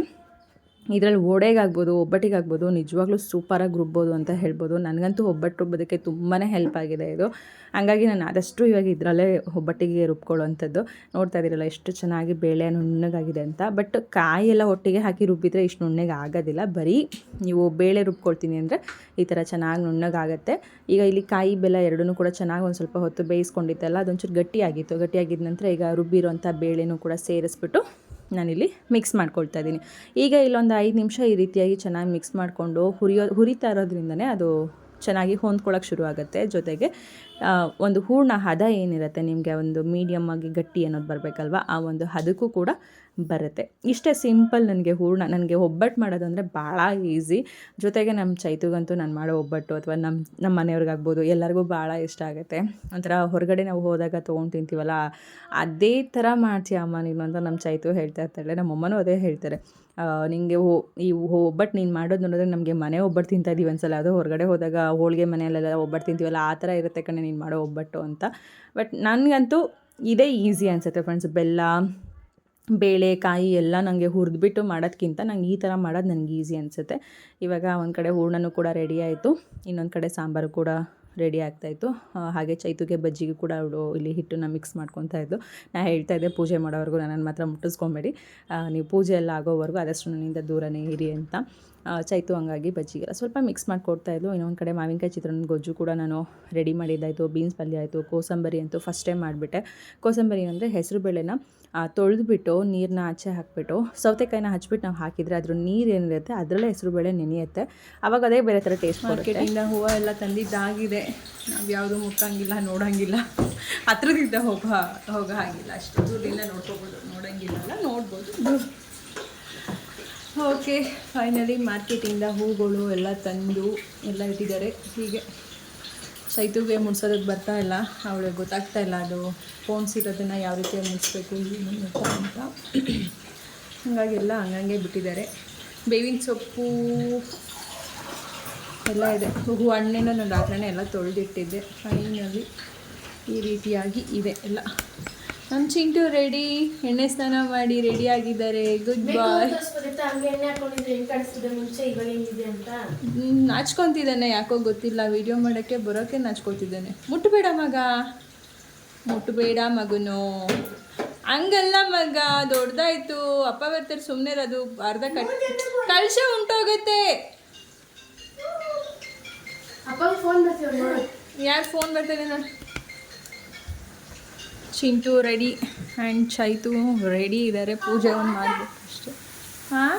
ಇದರಲ್ಲಿ ಓಡೆಗಾಗ್ಬೋದು, ಒಬ್ಬಟ್ಟಿಗಾಗ್ಬೋದು, ನಿಜವಾಗ್ಲೂ ಸೂಪರಾಗಿ ರುಬ್ಬೋದು ಅಂತ ಹೇಳ್ಬೋದು. ನನಗಂತೂ ಒಬ್ಬಟ್ಟು ರುಬ್ಬೋದಕ್ಕೆ ತುಂಬಾ ಹೆಲ್ಪ್ ಆಗಿದೆ ಇದು. ಹಂಗಾಗಿ ನಾನು ಆದಷ್ಟು ಇವಾಗ ಇದರಲ್ಲೇ ಒಬ್ಬಟ್ಟಿಗೆ ರುಬ್ಕೊಳ್ಳೋವಂಥದ್ದು. ನೋಡ್ತಾ ಇದ್ದೀರಲ್ಲ, ಎಷ್ಟು ಚೆನ್ನಾಗಿ ಬೇಳೆ ನುಣ್ಣಗಾಗಿದೆ ಅಂತ. ಬಟ್ ಕಾಯಿ ಎಲ್ಲ ಒಟ್ಟಿಗೆ ಹಾಕಿ ರುಬ್ಬಿದ್ರೆ ಇಷ್ಟು ನುಣ್ಣಗೆ ಆಗೋದಿಲ್ಲ. ಬರೀ ನೀವು ಬೇಳೆ ರುಬ್ಕೊಳ್ತೀನಿ ಅಂದರೆ ಈ ಥರ ಚೆನ್ನಾಗಿ ನುಣ್ಣಗಾಗತ್ತೆ. ಈಗ ಇಲ್ಲಿ ಕಾಯಿ ಬೆಲ್ಲ ಎರಡನ್ನೂ ಕೂಡ ಚೆನ್ನಾಗಿ ಒಂದು ಸ್ವಲ್ಪ ಹೊತ್ತು ಬೇಯಿಸ್ಕೊಂಡಿತ್ತಲ್ಲ ಅದೊಂಚೂರು ಗಟ್ಟಿಯಾಗಿತ್ತು. ಗಟ್ಟಿಯಾಗಿದ್ದ ನಂತರ ಈಗ ರುಬ್ಬಿರೋಂಥ ಬೇಳೆನೂ ಕೂಡ ಸೇರಿಸ್ಬಿಟ್ಟು ನಾನಿಲ್ಲಿ ಮಿಕ್ಸ್ ಮಾಡ್ಕೊಳ್ತಾ ಇದ್ದೀನಿ. ಈಗ ಇಲ್ಲೊಂದು ಐದು ನಿಮಿಷ ಈ ರೀತಿಯಾಗಿ ಚೆನ್ನಾಗಿ ಮಿಕ್ಸ್ ಮಾಡಿಕೊಂಡು ಹುರಿಯೋ ಹುರಿತಾ ಇರೋದ್ರಿಂದನೇ ಅದು ಚೆನ್ನಾಗಿ ಹೊಂದ್ಕೊಳ್ಳೋಕೆ ಶುರು ಆಗುತ್ತೆ ಜೊತೆಗೆ ಒಂದು ಹೂರ್ಣ ಹದ ಏನಿರುತ್ತೆ ನಿಮಗೆ ಒಂದು ಮೀಡಿಯಮ್ ಆಗಿ ಗಟ್ಟಿ ಅನ್ನೋದು ಬರಬೇಕಲ್ವ? ಆ ಒಂದು ಹದಕ್ಕೂ ಕೂಡ ಬರುತ್ತೆ. ಇಷ್ಟೇ ಸಿಂಪಲ್ ನನಗೆ ಹೂರ್ಣ, ನನಗೆ ಒಬ್ಬಟ್ಟು ಮಾಡೋದು ಅಂದರೆ ಭಾಳ ಈಸಿ ಜೊತೆಗೆ ನಮ್ಮ ಚೈತುಗಂತೂ ನಾನು ಮಾಡೋ ಒಬ್ಬಟ್ಟು ಅಥವಾ ನಮ್ಮ ನಮ್ಮ ಮನೆಯವ್ರಿಗಾಗ್ಬೋದು, ಎಲ್ಲರಿಗೂ ಭಾಳ ಇಷ್ಟ ಆಗುತ್ತೆ. ಒಂಥರ ಹೊರಗಡೆ ನಾವು ಹೋದಾಗ ತೊಗೊಂಡು ತಿಂತೀವಲ್ಲ, ಅದೇ ಥರ ಮಾಡ್ತೀಯ ಅಮ್ಮ ನೀನು ಅಂತ ನಮ್ಮ ಚೈತು ಹೇಳ್ತಾ ಇರ್ತಾಳೆ. ನಮ್ಮಮ್ಮನೂ ಅದೇ ಹೇಳ್ತಾರೆ. ನಿಮಗೆ ಹೋ, ಈ ಒಬ್ಬಟ್ಟು ನೀನು ಮಾಡೋದು ನೋಡಿದ್ರೆ ನಮಗೆ ಮನೆ ಒಬ್ಬಟ್ಟು ತಿಂತಾ ಇದ್ದೀವಿ ಒಂದ್ಸಲ ಅದು ಹೊರಗಡೆ ಹೋದಾಗ ಹೋಳಿಗೆ ಮನೆಯಲ್ಲೆಲ್ಲ ಒಬ್ಬಟ್ಟು ತಿಂತೀವಲ್ಲ, ಆ ಥರ ಇರುತ್ತೆ ಕಣೆ ನೀನು ಮಾಡೋ ಒಬ್ಬಟ್ಟು ಅಂತ. ಬಟ್ ನನಗಂತೂ ಇದೇ ಈಸಿ ಅನಿಸುತ್ತೆ ಫ್ರೆಂಡ್ಸ್ ಬೆಲ್ಲ, ಬೇಳೆ, ಕಾಯಿ ಎಲ್ಲ ನನಗೆ ಹುರಿದ್ಬಿಟ್ಟು ಮಾಡೋದ್ಕಿಂತ ನಂಗೆ ಈ ಥರ ಮಾಡೋದು ನನಗೆ ಈಸಿ ಅನಿಸುತ್ತೆ. ಇವಾಗ ಒಂದು ಕಡೆ ಹೂರ್ಣನೂ ಕೂಡ ರೆಡಿ ಆಯಿತು. ಇನ್ನೊಂದು ಕಡೆ ಸಾಂಬಾರು ಕೂಡ ರೆಡಿ ಆಗ್ತಾಯಿತ್ತು ಹಾಗೆ ಚೈತುಗೆ ಬಜ್ಜಿಗೆ ಕೂಡ ಅವಳು ಇಲ್ಲಿ ಹಿಟ್ಟನ್ನ ಮಿಕ್ಸ್ ಮಾಡ್ಕೊತಾ ಇದ್ದು ನಾನು ಹೇಳ್ತಾ ಇದ್ದೆ ಪೂಜೆ ಮಾಡೋವರೆಗೂ ನನ್ನನ್ನು ಮಾತ್ರ ಮುಟ್ಟಿಸ್ಕೊಬೇಡಿ. ನೀವು ಪೂಜೆ ಎಲ್ಲ ಆಗೋವರೆಗೂ ಆದಷ್ಟು ನನ್ನಿಂದ ದೂರನೇ ಇರಿ ಅಂತ. ಚೈತು ಹಂಗಾಗಿ ಬಜ್ಜಿಗೆ ಸ್ವಲ್ಪ ಮಿಕ್ಸ್ ಮಾಡಿಕೊಡ್ತಾ ಇದ್ದು ಇನ್ನೊಂದು ಕಡೆ ಮಾವಿನಕಾಯಿ ಚಿತ್ರಾನ್ನ ಗೊಜ್ಜು ಕೂಡ ನಾನು ರೆಡಿ ಮಾಡಿದ್ದಾಯಿತು. ಬೀನ್ಸ್ ಪಲ್ಯ ಆಯಿತು. ಕೋಸಂಬರಿ ಅಂತೂ ಫಸ್ಟ್ ಟೈಮ್ ಮಾಡಿಬಿಟ್ಟೆ. ಕೋಸಂಬರಿ ಅಂದರೆ ಹೆಸರು ಬೇಳೆನ ತೊಳೆದ್ಬಿಟ್ಟು ನೀರನ್ನ ಆಚೆ ಹಾಕಿಬಿಟ್ಟು ಸೌತೆಕಾಯಿನ ಹಚ್ಬಿಟ್ಟು ನಾವು ಹಾಕಿದರೆ ಅದ್ರ ನೀರು ಏನಿರುತ್ತೆ ಅದರಲ್ಲೇ ಹೆಸರು ಬೇಳೆ ನೆನೆಯುತ್ತೆ. ಆವಾಗ ಅದೇ ಬೇರೆ ಥರ ಟೇಸ್ಟ್ ಮಾರ್ಕೆಟಿಂದ ಹೂವು ಎಲ್ಲ ತಂದಿದ್ದಾಗಿದೆ. ನಾವು ಯಾವುದು ಮುಟ್ಟಂಗಿಲ್ಲ, ನೋಡೋಂಗಿಲ್ಲ. ಹತ್ರದಿಂದ ಹೋಗ, ಹೋಗೋ ಹಾಗಿಲ್ಲ. ಅಷ್ಟು ದೂರದಿಂದ ನೋಡ್ಕೋಬೋದು. ನೋಡೋಂಗಿಲ್ಲ ನೋಡ್ಬೋದು. ಓಕೆ ಫೈನಲಿ ಮಾರ್ಕೆಟಿಂದ ಹೂಗಳು ಎಲ್ಲ ತಂದು ಎಲ್ಲ ಇಟ್ಟಿದ್ದಾರೆ. ಹೀಗೆ. ಸೈತುಗೆ ಮುಡ್ಸೋದಕ್ಕೆ ಬರ್ತಾ ಇಲ್ಲ. ಅವಳಿಗೆ ಗೊತ್ತಾಗ್ತಾ ಇಲ್ಲ ಅದು ಫೋನ್ಸ್ ಇರೋದನ್ನು ಯಾವ ರೀತಿ ಮುಡಿಸ್ಬೇಕು ಅಂತ. ಹಾಗಾಗಿ ಎಲ್ಲ ಹಂಗಂಗೆ ಬಿಟ್ಟಿದ್ದಾರೆ. ಬೇವಿನ ಸೊಪ್ಪು ಎಲ್ಲ ಇದೆ. ಹೂ ಹಣ್ಣಿನ ನಾನು ರಾತ್ರಿನೇ ಎಲ್ಲ ತೊಳೆದಿಟ್ಟಿದ್ದೆ. ಫೈನಲಿ ಈ ರೀತಿಯಾಗಿ ಇದೆ ಎಲ್ಲ. ನಮ್ಮ ಚಿಂಟು ರೆಡಿ ಎಣ್ಣೆ ಸ್ನಾನ ಮಾಡಿ ರೆಡಿ ಆಗಿದ್ದಾರೆ. ಗುಡ್ ಬಾಯ್ ನಾಚ್ಕೊಂತಿದ್ದಾನೆ ಯಾಕೋ ಗೊತ್ತಿಲ್ಲ. ವಿಡಿಯೋ ಮಾಡೋಕ್ಕೆ ಬರೋಕ್ಕೆ ನಾಚ್ಕೊತಿದ್ದಾನೆ. ಮುಟ್ಟಬೇಡ ಮಗ. ಮುಟ್ಟಬೇಡ ಮಗನು. ಹಂಗಲ್ಲ ಮಗ ದೊಡ್ಡದಾಯ್ತು ಅಪ್ಪ ಬರ್ತಾರೆ ಸುಮ್ಮನೆ ಅದು ಅರ್ಧ ಕಟ್ ಕಳಶ ಉಂಟೋಗತ್ತೆ. ಯಾರು ಫೋನ್ ಬರ್ತಾರೆ ನೋಡಿ. Chintu ready and Chaitu ready ಇದ್ದಾರೆ ಪೂಜೆ ಒಂದು ಮಾಡಬೇಕು ಅಷ್ಟೇ. ಹಾಂ?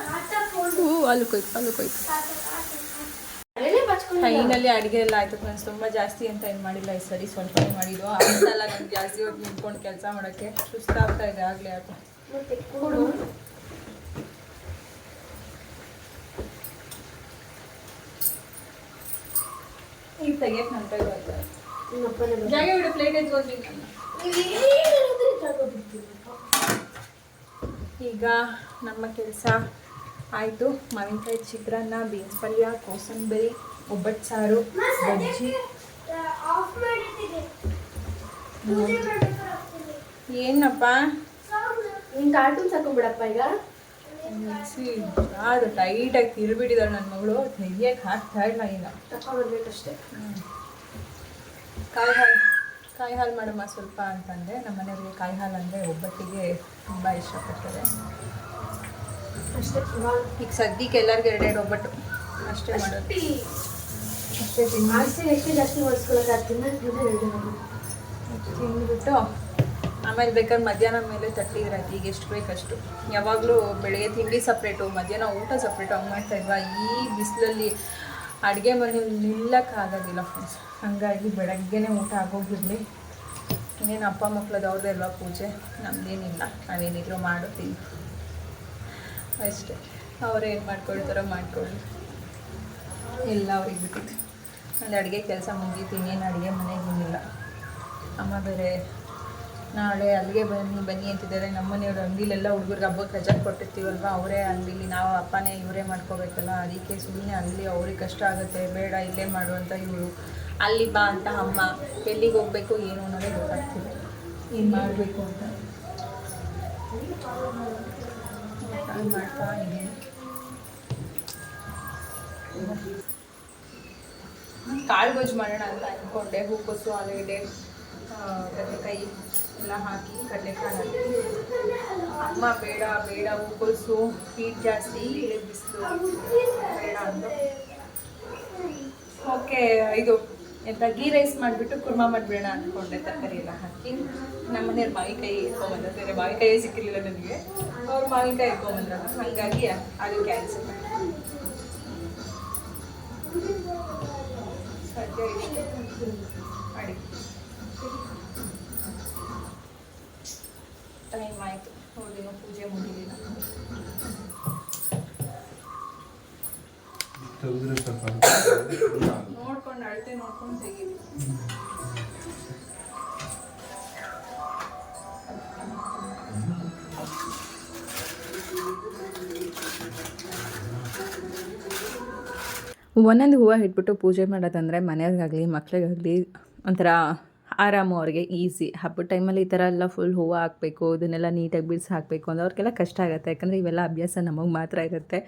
ಹೂ, ಅಲ್ಲಿ ಕೊಯ್ತು ಅಲ್ಲಿ ಕೊಯ್ತು. ಅಲ್ಲೇ ಫೈನಲಿ ಅಡುಗೆ ಎಲ್ಲ ಆಯಿತು ಫ್ರೆಂಡ್ಸ್ ತುಂಬ ಜಾಸ್ತಿ ಅಂತ ಏನು ಮಾಡಿಲ್ಲ ಈ ಸರಿ. ಸ್ವಲ್ಪ ಮಾಡಿದ್ದು ಅಲ್ಲ ನಂಗೆ ಜಾಸ್ತಿ ಹೋಗಿ ನಿಂತ್ಕೊಂಡು ಕೆಲಸ ಮಾಡೋಕ್ಕೆ ಸುಸ್ತಾಗ್ತಾ ಇದೆ. ಆಗಲೇ ಕೂಡು ಈಗ ತೆಗಿಯಕ್ಕೆ ನನ್ನ ಕೈ ಬರ್ತಾರೆ. ಜಾಗ ಬಿಡು ಪ್ಲೇಟ್ ಹೇಳಿದ್ರಿ ತಗೋಬಿಡ್ತೀನಪ್ಪ. ಈಗ ನಮ್ಮ ಕೆಲಸ ಆಯಿತು. ಮಾವಿನಕಾಯಿ ಚಿತ್ರಾನ್ನ ಬೀನ್ಸ್ ಪಲ್ಯ ಕೋಸಂಬರಿ ಒಬ್ಬಟ್ಟು ಸಾರು ಬಜ್ಜಿ. ಏನಪ್ಪ? ನಿನ್ ಕಾರ್ಟೂನ್ ಸಾಕೊಂಬಿಡಪ್ಪ ಈಗ? ಅದು ಟೈಟಾಗಿ ತಿರುಬಿಟ್ಟಿದ್ದಾಳೆ ನನ್ನ ಮಗಳು. ತೆಗಿಯಕ್ಕೆ ಹಾಕ್ತಾ ಇಲ್ಲ ಈಗ ತಕೊಂಡ್ಬರ್ಬೇಕಷ್ಟೇ ಕಾಯಿ ಕಾಯಿ ಹಾಲು ಮಾಡಮ್ಮ ಸ್ವಲ್ಪ ಅಂತಂದರೆ ನಮ್ಮ ಮನೆಯವರಿಗೆ ಕಾಯಿ ಹಾಲು ಅಂದರೆ ಒಬ್ಬಟ್ಟಿಗೆ ತುಂಬ ಇಷ್ಟಪಡ್ತಾರೆ. ಅಷ್ಟೇ ಈಗ ಸದ್ಯಕ್ಕೆ ಎಲ್ಲರಿಗೂ ಎರಡೆರಡು ಒಬ್ಬಟ್ಟು ಅಷ್ಟೇ ಮಾಡೋದು. ಅಷ್ಟೇ ಆಸ್ತಿ ಎಷ್ಟು ಜಾಸ್ತಿ ಮಾಡಿಸ್ಕೊಳಕ್ಕಾಗ್ತಿಲ್ಲ ತಿಂದ್ಬಿಟ್ಟು ಆಮೇಲೆ ಬೇಕಾದ್ರೆ ಮಧ್ಯಾಹ್ನ ಮೇಲೆ ತಟ್ಟಿದ್ರೆ ಆಯ್ತು. ಈಗ ಎಷ್ಟು ಬೇಕಷ್ಟು. ಯಾವಾಗಲೂ ಬೆಳಗ್ಗೆ ತಿಂಡಿ ಸಪ್ರೇಟು ಮಧ್ಯಾಹ್ನ ಊಟ ಸಪ್ರೇಟು ಹಂಗೆ ಮಾಡ್ತಾ ಇದ್ವಾ? ಈ ಬಿಸಿಲಲ್ಲಿ ಅಡುಗೆ ಮನೇಲಿ ನಿಲ್ಲಕ್ಕಾಗೋದಿಲ್ಲ ಫ್ರೆಂಡ್ಸ್ ಹಾಗಾಗಿ ಬೆಳಗ್ಗೆನೇ ಊಟ ಆಗೋಗಿರಲಿ. ಇನ್ನೇನು ಅಪ್ಪ ಅಲ್ವಾ ಪೂಜೆ? ನಮ್ದೇನಿಲ್ಲ. ನಾವೇನಿದ್ರು ಮಾಡುತ್ತೀವಿ ಅಷ್ಟೇ. ಅವ್ರು ಏನು ಮಾಡ್ಕೊಳ್ತಾರೋ ಮಾಡ್ಕೊಳ್ಳಿ. ಎಲ್ಲ ಅವ್ರಿಗೆ ಬಿಟ್ಟಿದ್ದೆ ಒಂದು ಅಡುಗೆ ಕೆಲಸ ಮುಗೀತು, ಇನ್ನೇನು ಅಡುಗೆ ಮನೆಗೆ ಬಂದಿಲ್ಲ. ಅಮ್ಮ ಬೇರೆ ನಾಳೆ ಅಲ್ಲಿಗೆ ಬನ್ನಿ ಬನ್ನಿ ಅಂತಿದ್ದಾರೆ. ನಮ್ಮ ಮನೆಯವರು ಅಂಗಡಿಲೆಲ್ಲ ಹುಡುಗರಿಗೆ ಹಬ್ಬಕ್ಕೆ ರಜಾ ಕೊಟ್ಟಿರ್ತೀವಲ್ವ? ಅವರೇ ಅಂಗಡಿಲಿ, ನಾವು ಅಪ್ಪನೇ, ಇವರೇ ಮಾಡ್ಕೋಬೇಕಲ್ಲ? ಅದಕ್ಕೆ ಸುಮ್ಮನೆ ಅಂಗಡಿ ಅವ್ರಿಗೆ ಕಷ್ಟ ಆಗುತ್ತೆ. ಬೇಡ, ಇಲ್ಲೇ ಮಾಡು ಅಂತ ಇವರು. ಅಲ್ಲಿ ಬಾ ಅಂತ ಅಮ್ಮ. ಎಲ್ಲಿಗೆ ಹೋಗಬೇಕು, ಏನು ಅನ್ನೋದೇ ಗೊತ್ತಾಗ್ತಿಲ್ಲ. ಏನು ಮಾಡಬೇಕು ಅಂತ. ಮಾಡ್ತಾ ಇದ್ದೀನಿ. ಕಾಳು ಗೊಜ್ಜು ಮಾಡೋಣ ಅಂತ ಅಂದ್ಕೊಂಡೆ ಹೂಕೋಸು ಆಲೂಗಡ್ಡೆ ಹಾಕಿ ಕಡಲೆಕಾಳು ಹಾಕಿ. ಅಮ್ಮ ಬೇಡ ಬೇಡ ಹೂಕೋಸು ಹೀಟ್ ಜಾಸ್ತಿ ಬಿಸಿಲು, ಬೇಡ ಅಂದು ಓಕೆ, ಇದು ಎಂತ ಗೀ ರೈಸ್ ಮಾಡಿಬಿಟ್ಟು ಕುರ್ಮಾ ಮಾಡಿಬಿಡೋಣ ಅಂದ್ಕೊಂಡೆ ತರಕಾರಿ ಎಲ್ಲ ಹಾಕಿ. ನಮ್ಮ ಮನೆಯವ್ರು ಮಾವಿಕಾಯಿ ಇಟ್ಕೊಂಬಂದ್ರೆ, ಬೇರೆ ಮಾವಿನಕಾಯಿ ಸಿಕ್ಕಿರಲಿಲ್ಲ ನನಗೆ. ಅವ್ರು ಮಾವಿನಕಾಯಿ ಇಟ್ಕೊಂಬಂದ್ರಲ್ಲ ಹಾಗಾಗಿ ಅದು ಕ್ಯಾನ್ಸಲ್ ಸದ್ಯ ಇಷ್ಟು. ಟೈಮ್ ಆಯಿತು. ಅವ್ರದ್ದೇನೋ ಪೂಜೆ ಸ್ವಲ್ಪ ನೋಡ್ಕೊಂಡು ಅಳತೆ ನೋಡ್ಕೊಂಡು ತೆಗೀರಿ. ಒಂದೊಂದು ಹೂವು ಇಟ್ಬಿಟ್ಟು ಪೂಜೆ ಮಾಡೋದಂದರೆ ಮನೆಯವ್ರಿಗಾಗಲಿ ಮಕ್ಳಿಗಾಗಲಿ ಒಂಥರ ಆರಾಮು ಅವ್ರಿಗೆ ಈಸಿ. ಹಬ್ಬದ ಟೈಮಲ್ಲಿ ಈ ಥರ ಎಲ್ಲ ಫುಲ್ ಹೂವು ಹಾಕಬೇಕು, ಇದನ್ನೆಲ್ಲ ನೀಟಾಗಿ ಬಿಡಿಸಿ ಹಾಕಬೇಕು ಅಂದರೆ ಅವ್ರಿಗೆಲ್ಲ ಕಷ್ಟ ಆಗುತ್ತೆ. ಯಾಕಂದರೆ ಇವೆಲ್ಲ ಅಭ್ಯಾಸ ನಮಗೆ ಮಾತ್ರ ಇರುತ್ತೆ.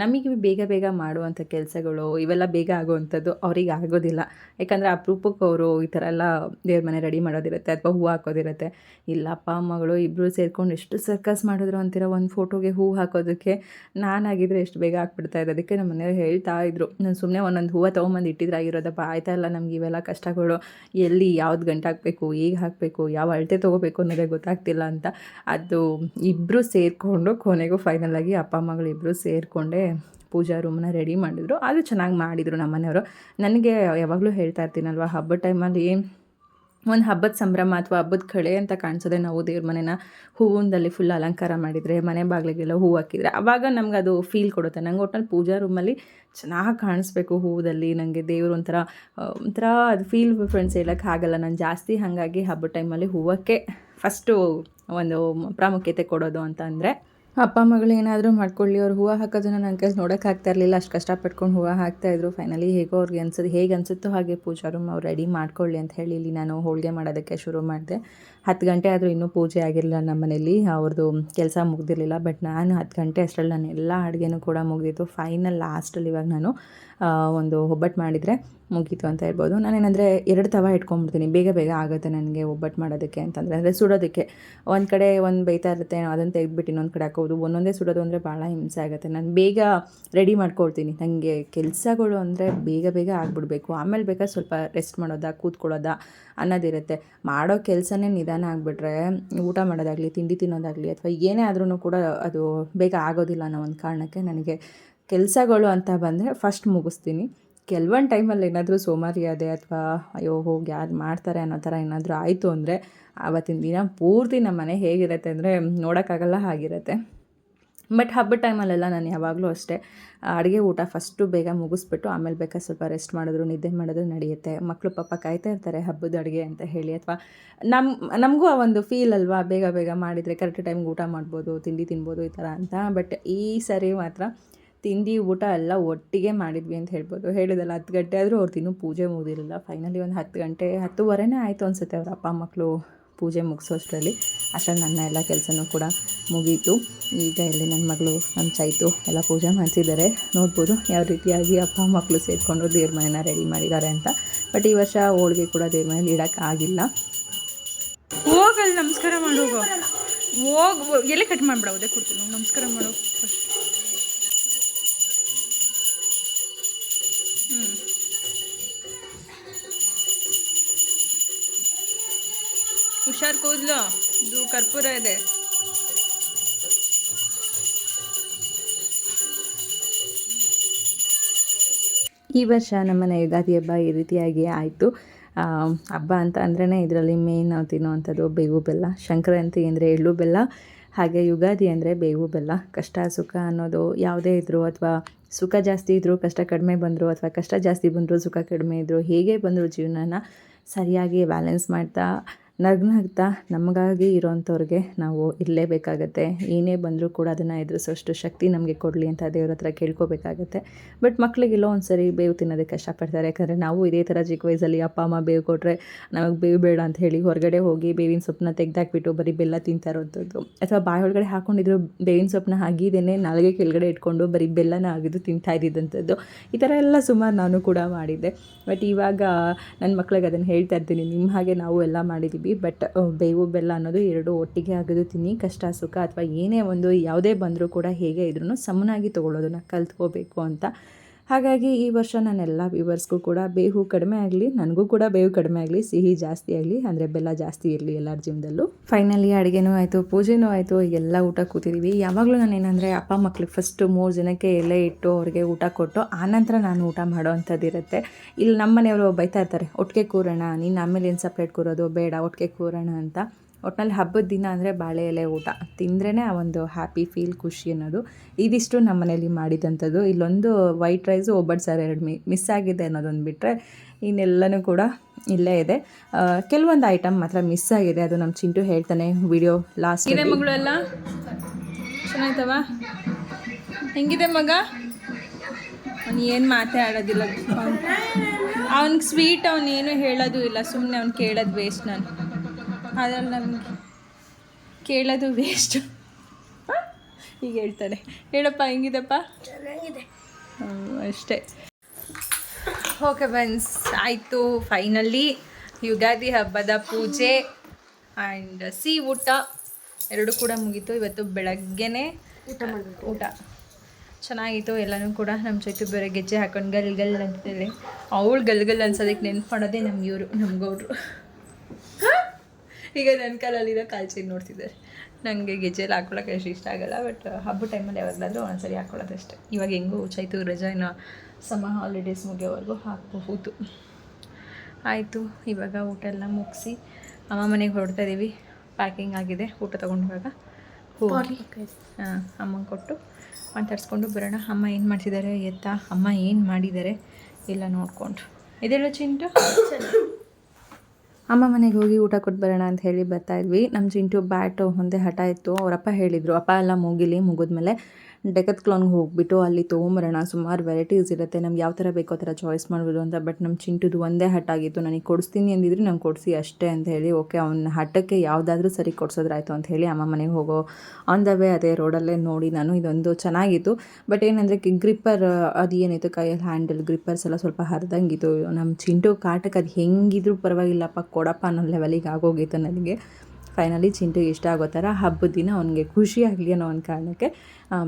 ನಮಗೆ ಬೇಗ ಬೇಗ ಮಾಡುವಂಥ ಕೆಲಸಗಳು, ಇವೆಲ್ಲ ಬೇಗ ಆಗುವಂಥದ್ದು ಅವ್ರಿಗೆ ಆಗೋದಿಲ್ಲ. ಯಾಕಂದರೆ ಅಪರೂಪಕ್ಕೆ ಅವರು ಈ ಥರ ಎಲ್ಲ ದೇವ್ರ ಮನೆ ರೆಡಿ ಮಾಡೋದಿರುತ್ತೆ ಅಥವಾ ಹೂವು ಹಾಕೋದಿರುತ್ತೆ. ಇಲ್ಲ, ಅಪ್ಪ, ಅಮ್ಮಗಳು ಇಬ್ಬರು ಸೇರ್ಕೊಂಡು ಎಷ್ಟು ಸರ್ಕಸ್ ಮಾಡಿದ್ರು ಅಂತೀರ ಒಂದು ಫೋಟೋಗೆ ಹೂವು ಹಾಕೋದಕ್ಕೆ ನಾನಾಗಿದ್ರೆ ಎಷ್ಟು ಬೇಗ ಹಾಕ್ಬಿಡ್ತಾ ಇದ್ದೆ ಅದಕ್ಕೆ ನಮ್ಮ ಮನೆಯವ್ರು ಹೇಳ್ತಾ ಇದ್ರು. ನಾನು ಸುಮ್ಮನೆ ಒಂದೊಂದು ಹೂವು ತೊಗೊಂಬಂದು ಇಟ್ಟಿದ್ರೆ ಆಗಿರೋದಪ್ಪ, ಆಯ್ತಾ ಇಲ್ಲ ನಮ್ಗೆ ಇವೆಲ್ಲ ಕಷ್ಟಗಳು. ಎಲ್ಲಿ, ಯಾವ್ದು ಗಂಟೆ ಹಾಕಬೇಕು, ಹೇಗೆ ಹಾಕಬೇಕು, ಯಾವ ಅಳತೆ ತೊಗೋಬೇಕು ಅನ್ನೋದೇ ಗೊತ್ತಾಗ್ತಿಲ್ಲ ಅಂತ. ಅದು ಇಬ್ಬರು ಸೇರಿಕೊಂಡು ಕೊನೆಗೂ ಫೈನಲ್ ಆಗಿ ಅಪ್ಪ ಮಗಳು ಇಬ್ಬರು ಸೇರಿಕೊಂಡೇ ಪೂಜಾ ರೂಮನ್ನ ರೆಡಿ ಮಾಡಿದ್ರು. ಅದು ಚೆನ್ನಾಗಿ ಮಾಡಿದರು ನಮ್ಮ ಮನೆಯವರು ನನಗೆ ಯಾವಾಗಲೂ ಹೇಳ್ತಾ ಇರ್ತೀನಲ್ವ, ಹಬ್ಬದ ಟೈಮಲ್ಲಿ ಒಂದು ಹಬ್ಬದ ಸಂಭ್ರಮ ಅಥವಾ ಹಬ್ಬದ ಕಳೆ ಅಂತ ಕಾಣಿಸೋದೆ ನಾವು ದೇವ್ರ ಮನೆನ ಹೂವಿಂದಲ್ಲಿ ಫುಲ್ ಅಲಂಕಾರ ಮಾಡಿದರೆ, ಮನೆ ಬಾಗಿಲಿಗೆಲ್ಲ ಹೂವು ಹಾಕಿದರೆ ಆವಾಗ ನಮ್ಗೆ ಅದು ಫೀಲ್ ಕೊಡುತ್ತೆ. ನಂಗೆ ಒಟ್ಟಲ್ಲಿ ಪೂಜಾ ರೂಮಲ್ಲಿ ಚೆನ್ನಾಗಿ ಕಾಣಿಸ್ಬೇಕು ಹೂವದಲ್ಲಿ. ನನಗೆ ದೇವ್ರು ಒಂಥರ ಒಂಥರ ಅದು ಫೀಲ್ ಫ್ರೆಂಡ್ಸ್ ಹೇಳೋಕ್ಕೆ ಆಗಲ್ಲ. ನಾನು ಜಾಸ್ತಿ ಹಾಗಾಗಿ ಹಬ್ಬದ ಟೈಮಲ್ಲಿ ಹೂವಕ್ಕೆ ಫಸ್ಟು ಒಂದು ಪ್ರಾಮುಖ್ಯತೆ ಕೊಡೋದು ಅಂತ ಅಂದರೆ ಅಪ್ಪ ಮಗಳು ಏನಾದರೂ ಮಾಡ್ಕೊಳ್ಳಿ, ಅವ್ರು ಹೂವು ಹಾಕೋದನ್ನು ನನ್ನ ಕೈಲಿ ನೋಡೋಕ್ಕಾಗ್ತಾ ಇರಲಿಲ್ಲ. ಅಷ್ಟು ಕಷ್ಟಪಟ್ಕೊಂಡು ಹೂವು ಹಾಕ್ತಾಯಿದ್ರು ಫೈನಲಿ ಹೇಗೋ ಅವ್ರಿಗೆ ಅನ್ಸೋದು, ಹೇಗೆ ಅನಿಸುತ್ತೋ ಹಾಗೆ ಪೂಜಾ ರೂಮ್ ಅವ್ರು ರೆಡಿ ಮಾಡ್ಕೊಳ್ಳಿ ಅಂತ ಹೇಳಿ ಇಲ್ಲಿ ನಾನು ಹೋಳಿಗೆ ಮಾಡೋದಕ್ಕೆ ಶುರು ಮಾಡಿದೆ. ಹತ್ತು ಗಂಟೆ ಆದರೂ ಇನ್ನೂ ಪೂಜೆ ಆಗಿರಲಿಲ್ಲ ನಮ್ಮ ಮನೇಲಿ. ಅವ್ರದ್ದು ಕೆಲಸ ಮುಗ್ದಿರಲಿಲ್ಲ ಬಟ್ ನಾನು ಹತ್ತು ಗಂಟೆ ಅಷ್ಟರಲ್ಲಿ ನಾನು ಎಲ್ಲ ಅಡುಗೆನೂ ಕೂಡ ಮುಗಿದಿತ್ತು ಫೈನಲ್ ಲಾಸ್ಟಲ್ಲಿ ಇವಾಗ ನಾನು ಒಂದು ಒಬ್ಬಟ್ಟು ಮಾಡಿದರೆ ಮುಗೀತು ಅಂತ ಹೇಳ್ಬೋದು. ನಾನೇನಂದರೆ ಎರಡು ತವ ಇಟ್ಕೊಂಡ್ಬಿಡ್ತೀನಿ. ಬೇಗ ಬೇಗ ಆಗುತ್ತೆ ನನಗೆ ಒಬ್ಬಟ್ಟು ಮಾಡೋದಕ್ಕೆ ಅಂತಂದರೆ. ಅಂದರೆ ಸುಡೋದಕ್ಕೆ ಒಂದು ಕಡೆ ಒಂದು ಬೇಯ್ತಾ ಇರುತ್ತೆ, ಅದನ್ನು ತೆಗೆದ್ಬಿಟ್ಟು ಇನ್ನೊಂದು ಕಡೆ ಹಾಕೋದು. ಒಂದೊಂದೇ ಸುಡೋದು ಅಂದರೆ ಭಾಳ ಹಿಂಸೆ ಆಗುತ್ತೆ. ನಾನು ಬೇಗ ರೆಡಿ ಮಾಡ್ಕೊಳ್ತೀನಿ. ನನಗೆ ಕೆಲಸಗಳು ಅಂದರೆ ಬೇಗ ಬೇಗ ಆಗಿಬಿಡ್ಬೇಕು. ಆಮೇಲೆ ಬೇಕಾದ್ರೆ ಸ್ವಲ್ಪ ರೆಸ್ಟ್ ಮಾಡೋದಾ, ಕೂತ್ಕೊಳ್ಳೋದಾ ಅನ್ನೋದಿರುತ್ತೆ. ಮಾಡೋ ಕೆಲಸನೇ ನಿಧಾನ ಆಗಿಬಿಟ್ರೆ ಊಟ ಮಾಡೋದಾಗಲಿ, ತಿಂಡಿ ತಿನ್ನೋದಾಗಲಿ ಅಥವಾ ಏನೇ ಆದ್ರೂ ಕೂಡ ಅದು ಬೇಗ ಆಗೋದಿಲ್ಲ ಅನ್ನೋ ಒಂದು ಕಾರಣಕ್ಕೆ ನನಗೆ ಕೆಲಸಗಳು ಅಂತ ಬಂದರೆ ಫಸ್ಟ್ ಮುಗಿಸ್ತೀನಿ. ಕೆಲವೊಂದು ಟೈಮಲ್ಲಿ ಏನಾದರೂ ಸೋಮಾರಿಯಾದೆ ಅಥವಾ, ಅಯ್ಯೋ, ಹೋಗಿ ಯಾರು ಮಾಡ್ತಾರೆ ಅನ್ನೋ ಥರ ಏನಾದರೂ ಆಯಿತು ಅಂದರೆ ಆವತ್ತಿನ ದಿನ ಪೂರ್ತಿ ನಮ್ಮ ಮನೆ ಹೇಗಿರುತ್ತೆ ಅಂದರೆ ನೋಡೋಕ್ಕಾಗಲ್ಲ ಹಾಗಿರುತ್ತೆ. ಬಟ್ ಹಬ್ಬದ ಟೈಮಲ್ಲೆಲ್ಲ ನಾನು ಯಾವಾಗಲೂ ಅಷ್ಟೇ ಅಡುಗೆ ಊಟ ಫಸ್ಟು ಬೇಗ ಮುಗಿಸ್ಬಿಟ್ಟು ಆಮೇಲೆ ಬೇಕಾದ್ರೆ ಸ್ವಲ್ಪ ರೆಸ್ಟ್ ಮಾಡಿದ್ರು, ನಿದ್ದೆ ಮಾಡಿದ್ರು ನಡೆಯುತ್ತೆ. ಮಕ್ಕಳು ಪಾಪ ಕಾಯ್ತಾ ಇರ್ತಾರೆ ಹಬ್ಬದ ಅಡುಗೆ ಅಂತ ಹೇಳಿ ಅಥವಾ ನಮ್ಮ ನಮಗೂ ಆ ಒಂದು ಫೀಲ್ ಅಲ್ವಾ? ಬೇಗ ಬೇಗ ಮಾಡಿದರೆ ಕರೆಕ್ಟ್ ಟೈಮ್ಗೆ ಊಟ ಮಾಡ್ಬೋದು, ತಿಂಡಿ ತಿನ್ಬೋದು ಈ ಥರ ಅಂತ. ಬಟ್ ಈ ಸರಿ ಮಾತ್ರ ತಿಂಡಿ, ಊಟ ಎಲ್ಲ ಒಟ್ಟಿಗೆ ಮಾಡಿದ್ವಿ ಅಂತ ಹೇಳ್ಬೋದು. ಹೇಳಿದಲ್ಲ, ಹತ್ತು ಗಂಟೆ ಆದರೂ ಅವ್ರು ಇನ್ನೂ ಪೂಜೆ ಮುಗಿದಿರಲಿಲ್ಲ. ಫೈನಲಿ ಒಂದು ಹತ್ತು ಗಂಟೆ, ಹತ್ತುವರೆನೇ ಆಯಿತು ಅನಿಸುತ್ತೆ ಅವ್ರ ಅಪ್ಪ ಮಕ್ಕಳು ಪೂಜೆ ಮುಗಿಸೋಷ್ಟರಲ್ಲಿ. ಅಷ್ಟರಲ್ಲಿ ನನ್ನ ಎಲ್ಲ ಕೆಲಸನೂ ಕೂಡ ಮುಗೀತು. ಈಗ ಇಲ್ಲಿ ನನ್ನ ಮಗಳು ನಮ್ಮ ಚೈತು ಎಲ್ಲ ಪೂಜೆ ಮಾಡ್ತಿದ್ದಾರೆ ನೋಡ್ಬೋದು ಯಾವ ರೀತಿಯಾಗಿ ಅಪ್ಪ ಮಕ್ಕಳು ಸೇರಿಕೊಂಡು ದೇವ್ರ ಮನೆನ ರೆಡಿ ಮಾಡಿದ್ದಾರೆ ಅಂತ. ಬಟ್ ಈ ವರ್ಷ ಹೋಳಿಗೆ ಕೂಡ ದೇವ್ರ ಮನೇಲಿ ಇಡೋಕ್ಕಾಗಿಲ್ಲ ಹೋಗಲ್ಲಿ ನಮಸ್ಕಾರ ಮಾಡು ಹೋಗ್. ಎಲ್ಲ ಕಟ್ ಮಾಡಿಬಿಡೋದೇ ಕೊಡ್ತೀನಿ. ನಮಸ್ಕಾರ ಮಾಡು ಹುಷಾರ್ ಕೂದಲು. ಇದು ಕರ್ಪೂರ ಇದೆ. ಈ ವರ್ಷ ನಮ್ಮನೆ ಯುಗಾದಿ ಹಬ್ಬ ಈ ರೀತಿಯಾಗಿ ಆಯಿತು. ಹಬ್ಬ ಅಂತ ಅಂದ್ರೇ ಇದರಲ್ಲಿ ಮೇನ್ ನಾವು ತಿನ್ನುವಂಥದ್ದು ಬೇವು ಬೆಲ್ಲ, ಸಂಕ್ರಾಂತಿ ಅಂದರೆ ಎಳ್ಳು ಬೆಲ್ಲ, ಹಾಗೆ ಯುಗಾದಿ ಅಂದರೆ ಬೇವು ಬೆಲ್ಲ. ಕಷ್ಟ, ಸುಖ ಅನ್ನೋದು ಯಾವುದೇ ಇದ್ದರೂ ಅಥವಾ ಸುಖ ಜಾಸ್ತಿ ಇದ್ದರೂ ಕಷ್ಟ ಕಡಿಮೆ ಬಂದರೂ ಅಥವಾ ಕಷ್ಟ ಜಾಸ್ತಿ ಬಂದರೂ ಸುಖ ಕಡಿಮೆ ಇದ್ದರೂ ಹೇಗೆ ಬಂದರೂ ಜೀವನನ ಸರಿಯಾಗಿ ಬ್ಯಾಲೆನ್ಸ್ ಮಾಡ್ತಾ ನಗ್ನಗ್ತಾ ನಮಗಾಗಿ ಇರೋವಂಥವ್ರಿಗೆ ನಾವು ಇರಲೇಬೇಕಾಗತ್ತೆ ಏನೇ ಬಂದರೂ ಕೂಡ ಅದನ್ನು ಎದುರಿಸೋಷ್ಟು ಶಕ್ತಿ ನಮಗೆ ಕೊಡಲಿ ಅಂತ ದೇವ್ರ ಹತ್ರ ಕೇಳ್ಕೋಬೇಕಾಗತ್ತೆ. ಬಟ್ ಮಕ್ಕಳಿಗೆಲ್ಲೋ ಒಂದು ಸರಿ ಬೇವು ತಿನ್ನೋದಕ್ಕೆ ಕಷ್ಟಪಡ್ತಾರೆ. ಯಾಕಂದರೆ ನಾವು ಇದೇ ಥರ ಚಿಕ್ಕ ವಯಸ್ಸಲ್ಲಿ ಅಪ್ಪ, ಅಮ್ಮ ಬೇವು ಕೊಟ್ಟರೆ ನಮಗೆ ಬೇವು ಬೇಡ ಅಂತ ಹೇಳಿ ಹೊರಗಡೆ ಹೋಗಿ ಬೇವಿನ ಸೊಪ್ಪನ್ನ ತೆಗೆದಾಕ್ಬಿಟ್ಟು ಬರೀ ಬೆಲ್ಲ ತಿಂತಾ ಇರೋವಂಥದ್ದು ಅಥವಾ ಬಾಯಿ ಒಳಗಡೆ ಹಾಕೊಂಡಿದ್ರು ಬೇವಿನ ಸೊಪ್ಪನ್ನ ಹಾಗಿದ್ದೇನೆ ನಾಲ್ಗೆ ಕೆಳಗಡೆ ಇಟ್ಕೊಂಡು ಬರೀ ಬೆಲ್ಲನ ಆಗಿದ್ದು ತಿಂತಾ ಇದ್ದಿದ್ದಂಥದ್ದು. ಈ ಥರ ಎಲ್ಲ ಸುಮಾರು ನಾನು ಕೂಡ ಮಾಡಿದ್ದೆ. ಬಟ್ ಇವಾಗ ನನ್ನ ಮಕ್ಳಿಗೆ ಅದನ್ನು ಹೇಳ್ತಾ ಇರ್ತೀನಿ. ನಿಮ್ಮ ಹಾಗೆ ನಾವು ಎಲ್ಲ ಮಾಡಿದ್ದೀವಿ ಬಟ್ ಬೇವು ಬೆಲ್ಲ ಅನ್ನೋದು ಎರಡು ಒಟ್ಟಿಗೆ ಆಗೋದು ತಿನ್ನಿ, ಕಷ್ಟ ಸುಖ ಅಥವಾ ಏನೇ ಒಂದು ಯಾವುದೇ ಬಂದರೂ ಕೂಡ ಹೇಗೆ ಇದ್ರೂ ಸಮನಾಗಿ ತೊಗೊಳ್ಳೋದನ್ನ ಕಲ್ತ್ಕೋಬೇಕು ಅಂತ ಹಾಗಾಗಿ ಈ ವರ್ಷ ನಾನೆಲ್ಲ ವ್ಯೂವರ್ಸ್ಗೂ ಕೂಡ ಬೇವು ಕಡಿಮೆ ಆಗಲಿ, ನನಗೂ ಕೂಡ ಬೇವು ಕಡಿಮೆ ಆಗಲಿ, ಸಿಹಿ ಜಾಸ್ತಿ ಆಗಲಿ, ಅಂದರೆ ಬೆಲ್ಲ ಜಾಸ್ತಿ ಇರಲಿ ಎಲ್ಲರ ಜೀವನದಲ್ಲೂ. ಫೈನಲಿ ಅಡುಗೆನೂ ಆಯಿತು ಪೂಜೆನೂ ಆಯಿತು ಎಲ್ಲ ಊಟ ಕೂತಿದ್ದೀವಿ ಯಾವಾಗಲೂ ನಾನು ಏನಂದರೆ ಅಪ್ಪ ಮಕ್ಳಿಗೆ ಫಸ್ಟು ಮೂರು ಜನಕ್ಕೆ ಎಲೆ ಇಟ್ಟು ಅವ್ರಿಗೆ ಊಟ ಕೊಟ್ಟು ಆನಂತರ ನಾನು ಊಟ ಮಾಡೋ ಅಂಥದ್ದು ಇರುತ್ತೆ. ಇಲ್ಲಿ ನಮ್ಮ ಮನೆಯವರು ಬೈತಾ ಇರ್ತಾರೆ, ಒಟ್ಟಿಗೆ ಕೂರೋಣ, ನೀನು ಆಮೇಲೆ ಏನು ಸಪ್ರೇಟ್ ಕೂರೋದು? ಬೇಡ, ಒಟ್ಟಿಗೆ ಕೂರೋಣ ಅಂತ. ಒಟ್ನಲ್ಲಿ ಹಬ್ಬದ ದಿನ ಅಂದರೆ ಬಾಳೆ ಎಲೆ ಊಟ. ತಿಂದ್ರೇ ಆ ಒಂದು ಹ್ಯಾಪಿ ಫೀಲ್ ಖುಷಿ ಅನ್ನೋದು. ಇದಿಷ್ಟು ನಮ್ಮ ಮನೇಲಿ ಮಾಡಿದಂಥದ್ದು. ಇಲ್ಲೊಂದು ವೈಟ್ ರೈಸು ಒಬ್ಬಟ್ಟು ಸಾರು ಎರಡು ಮಿ ಮಿಸ್ ಆಗಿದೆ ಅನ್ನೋದೊಂದು ಬಿಟ್ಟರೆ ಇನ್ನೆಲ್ಲನೂ ಕೂಡ ಇಲ್ಲೇ ಇದೆ. ಕೆಲವೊಂದು ಐಟಮ್ ಮಾತ್ರ ಮಿಸ್ ಆಗಿದೆ. ಅದು ನಮ್ಮ ಚಿಂಟು ಹೇಳ್ತಾನೆ ವಿಡಿಯೋ ಲಾಸ್ಟ್ ಇದೆ ಮಗಳೆಲ್ಲ ಚೆನ್ನಾಯ್ತವ? ಹೆಂಗಿದೆ ಮಗ? ಅವ್ನು ಏನು ಮಾತಾಡೋದಿಲ್ಲ ಅವ್ನಿಗೆ ಸ್ವೀಟ್ ಅವನೇನು ಏನು ಹೇಳೋದು ಇಲ್ಲ. ಸುಮ್ಮನೆ ಅವ್ನು ಕೇಳೋದು ವೇಸ್ಟ್ ನಾನು. ಅದ್ರಲ್ಲಿ ನಮಗೆ ಕೇಳೋದು ವೇಸ್ಟು ಈಗ ಹೇಳ್ತಾರೆ. ಹೇಳಪ್ಪ ಹೆಂಗಿದೆಪ್ಪ? ಚೆನ್ನಾಗಿದೆ. ಅಷ್ಟೇ. ಓಕೆ ಬನ್ಸ್ ಆಯಿತು. ಫೈನಲಿ ಯುಗಾದಿ ಹಬ್ಬದ ಪೂಜೆ ಆ್ಯಂಡ್ ಸಿ ಊಟ ಎರಡು ಕೂಡ ಮುಗೀತು. ಇವತ್ತು ಬೆಳಗ್ಗೆನೇ ಊಟ ಮಾಡಿ ಊಟ. ಚೆನ್ನಾಗಿತ್ತು. ಎಲ್ಲನೂ ಕೂಡ ನಮ್ಮ ಚೈತು ಬೇರೆ ಗೆಜ್ಜೆ ಹಾಕೊಂಡು ಗಲ್ಗಲ್ ಗಲ್ ಅಂತೇಳಿ ಅವಳು ಗಲ್ಗಲ್ ಗಲ್ ಅನ್ಸೋದಕ್ಕೆ ನೆನ್ಪು ಮಾಡೋದೇ ನಮ್ಗೆ ಇವರು ನಮ್ಗವ್ರು ಈಗ ನನ್ನ ಕಾಲಲ್ಲಿರೋ ಕಾಲ್ಚಿ ನೋಡ್ತಿದ್ದಾರೆ. ನನಗೆ ಗೆಜ್ಜೆಲ್ಲ ಹಾಕ್ಕೊಳಕ್ಕೆ ಅಷ್ಟು ಇಷ್ಟ ಆಗಲ್ಲ ಬಟ್ ಹಬ್ಬ ಟೈಮಲ್ಲಿ ಯಾವಾಗಲಾದರೂ ಒಂದ್ಸರಿ ಹಾಕ್ಕೊಳ್ಳೋದಷ್ಟೇ ಇವಾಗ ಹೆಂಗೂ ಚೈತು ರಜಾ ಇನ್ನು ಸಮ ಹಾಲಿಡೇಸ್ ಮುಗಿಯೋವರೆಗೂ ಹಾಕಬಹುದು. ಆಯಿತು ಇವಾಗ ಊಟ ಎಲ್ಲ ಮುಗಿಸಿ ಅಮ್ಮ ಮನೆಗೆ ಹೊರಡ್ತಾ ಇದ್ದೀವಿ ಪ್ಯಾಕಿಂಗ್ ಆಗಿದೆ ಊಟ ತೊಗೊಂಡಾಗ ಹೋಗಿ. ಹಾಂ ಅಮ್ಮಂಗೆ ಕೊಟ್ಟು ಮಾತಾಡ್ಸ್ಕೊಂಡು ಬರೋಣ. ಅಮ್ಮ ಏನು ಮಾಡ್ತಿದ್ದಾರೆ ಎತ್ತ? ಅಮ್ಮ ಏನು ಮಾಡಿದ್ದಾರೆ? ಎಲ್ಲ ನೋಡಿಕೊಂಡು. ಇದೆಲ್ಲ ಚಿಂಟು? [coughs] ಅಮ್ಮ ಮನೆಗೆ ಹೋಗಿ ಊಟ ಕೊಟ್ಟು ಬರೋಣ ಅಂತ ಹೇಳಿ ಬರ್ತಾ ಇದ್ವಿ. ನಮ್ಮ ಚಿಂಟು ಬ್ಯಾಟು ಒಂದೇ ಹಠ ಇತ್ತು. ಅವರಪ್ಪ ಹೇಳಿದರು, ಅಪ್ಪ ಎಲ್ಲ ಮುಗಿಲಿ, ಮುಗಿದ್ಮೇಲೆ ಡೆಕತ್ ಕ್ಲಾನ್ಗೆ ಹೋಗ್ಬಿಟ್ಟು ಅಲ್ಲಿ ತೊಗೊಂಬರೋಣ, ಸುಮಾರು ವೆರೈಟೀಸ್ ಇರುತ್ತೆ, ನಮ್ಗೆ ಯಾವ ಥರ ಬೇಕೋ ಥರ ಚಾಯ್ಸ್ ಮಾಡ್ಬೋದು ಅಂತ, ಬಟ್ ನಮ್ಮ ಚಿಂಟುದು ಒಂದೇ ಹಟ್ ಆಗಿತ್ತು, ನನಗೆ ಕೊಡಿಸ್ತೀನಿ ಅಂದಿದ್ರೆ ನಂಗೆ ಕೊಡಿಸಿ ಅಷ್ಟೇ ಅಂತ ಹೇಳಿ, ಓಕೆ, ಅವ್ನ ಹಟ್ಟಕ್ಕೆ ಯಾವುದಾದ್ರೂ ಸರಿ ಕೊಡ್ಸೋದ್ರಾಯ್ತು ಅಂತ ಹೇಳಿ ಅಮ್ಮ ಮನೆಗೆ ಹೋಗೋ ಆನ್ ದ ವೇ ಅದೇ ರೋಡಲ್ಲೇ ನೋಡಿ ನಾನು ಇದೊಂದು ಚೆನ್ನಾಗಿತ್ತು. ಬಟ್ ಏನಂದರೆ ಗ್ರಿಪ್ಪರ್, ಅದು ಏನಿತ್ತು, ಕೈಯಲ್ಲಿ ಹ್ಯಾಂಡಲ್ ಗ್ರಿಪ್ಪರ್ಸ್ ಎಲ್ಲ ಸ್ವಲ್ಪ ಹರಿದಂಗಿತ್ತು. ನಮ್ಮ ಚಿಂಟು ಕಾಟಕ್ಕೆ ಅದು ಹೆಂಗಿದ್ರು ಪರವಾಗಿಲ್ಲಪ್ಪ, ಕೊಡಪ್ಪ ಅನ್ನೋ ಲೆವೆಲಿಗೆ ಆಗೋಗಿತ್ತು ನನಗೆ. ಫೈನಲಿ ಚಿಂಟು ಇಷ್ಟ ಆಗೋ ಥರ ಹಬ್ಬದ ದಿನ ಅವನಿಗೆ ಖುಷಿ ಆಗಲಿ ಅನ್ನೋ ಒಂದು ಕಾರಣಕ್ಕೆ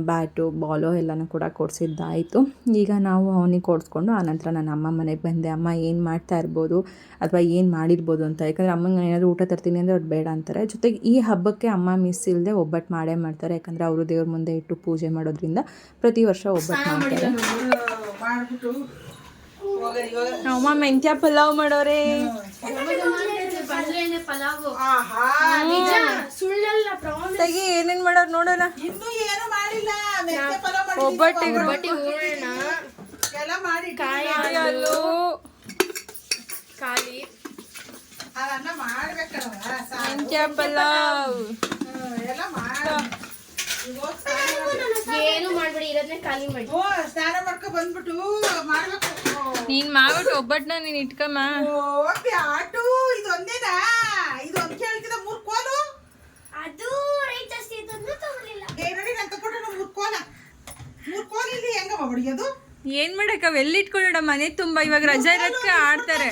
ಬ್ಯಾಟು ಬಾಲು ಎಲ್ಲನೂ ಕೂಡ ಕೊಡಿಸಿದ್ದಾಯಿತು. ಈಗ ನಾವು ಅವನಿಗೆ ಕೊಡಿಸ್ಕೊಂಡು ಆನಂತರ ನನ್ನ ಅಮ್ಮ ಮನೆಗೆ ಬಂದೆ. ಅಮ್ಮ ಏನು ಮಾಡ್ತಾ ಇರ್ಬೋದು ಅಥವಾ ಏನು ಮಾಡಿರ್ಬೋದು ಅಂತ ಯಾಕಂದರೆ ಅಮ್ಮಂಗೆ ಏನಾದರೂ ಊಟ ತರ್ತೀನಿ ಅಂದರೆ ಅವ್ರು ಬೇಡ ಅಂತಾರೆ. ಜೊತೆಗೆ ಈ ಹಬ್ಬಕ್ಕೆ ಅಮ್ಮ ಮಿಸ್ ಇಲ್ಲದೆ ಒಬ್ಬಟ್ಟು ಮಾಡೇ ಮಾಡ್ತಾರೆ. ಯಾಕಂದರೆ ಅವರು ದೇವ್ರ ಮುಂದೆ ಇಟ್ಟು ಪೂಜೆ ಮಾಡೋದ್ರಿಂದ ಪ್ರತಿ ವರ್ಷ ಒಬ್ಬಟ್ಟು ಮಾಡ್ತಾರೆ. ಅಮ್ಮ ಮೆಂತ್ಯ ಪಲಾವ್ ಮಾಡೋರೆ. ಸುಳ್ಳಲ್ಲ ಪ್ರಾಮಿಸ್ ತೆಗಿ ಏನೇನು ಮಾಡೋದ್ ನೋಡೋಣ. ಇನ್ನು ಏನು ಮಾಡಿಲ್ಲ. ಮೆಂತ್ಯ ಪಲಾವ್ ಮಾಡಿ ಒಬ್ಬಟ್ಟಿಗೆ ಎಲ್ಲ ಮಾಡಿ ಕಾಯಲು ಖಾಲಿ. ಅದನ್ನ ಮಾಡ್ಬೇಕಲ್ಲ ಸಂಖ್ಯಾ ಪಲಾವ್. ಎಲ್ಲ ಮಾಡ. ಏನು ಮಾಡ್ಬೇಡಿ ಇರೋದನ್ನೇ ಖಾಲಿ ಮಾಡಿ. ಓ ಸ್ನಾನ ಮಾಡ್ಕೊ ಬಂದ್ಬಿಟ್ಟು ಮಾಡ್ಬೇಕು. ನೀನ್ ಮಾಡ್ಬಿಟ್ಟು ಒಬ್ಬಟ್ಟನ ನೀನ್ ಇಟ್ಕಮ್ಮ. ಓ ಬ್ಯಾಟು ಇದೊಂದೇನಾ ಒಂದ್ ಕೇಳ್ತಿದ ಮೂರ್ ಕೋಲು? ಅದು ರೈಟ್ ಜಾಸ್ತಿ ಇದ್ದದ್ನ ತಗೊಳ್ಳಿಲ್ಲ. ನೋಡಿ ನಾನು ತಗೊಂಡು ಮೂರ್ ಕೋಲ. ಮೂರ್ ಕೋಲ್ ಇಲ್ಲಿ ಹೆಂಗಮ್ಮ ಹೊಡಿಯೋದು? ಏನ್ ಮಾಡಕ್ಕ ಎಲ್ಲಿಟ್ಕೊಳ್ಳೋಣ ಮನೆ ತುಂಬಾ ಇವಾಗ ರಜಾ ಇರೋದಕ್ಕೆ ಆಡ್ತಾರೆ.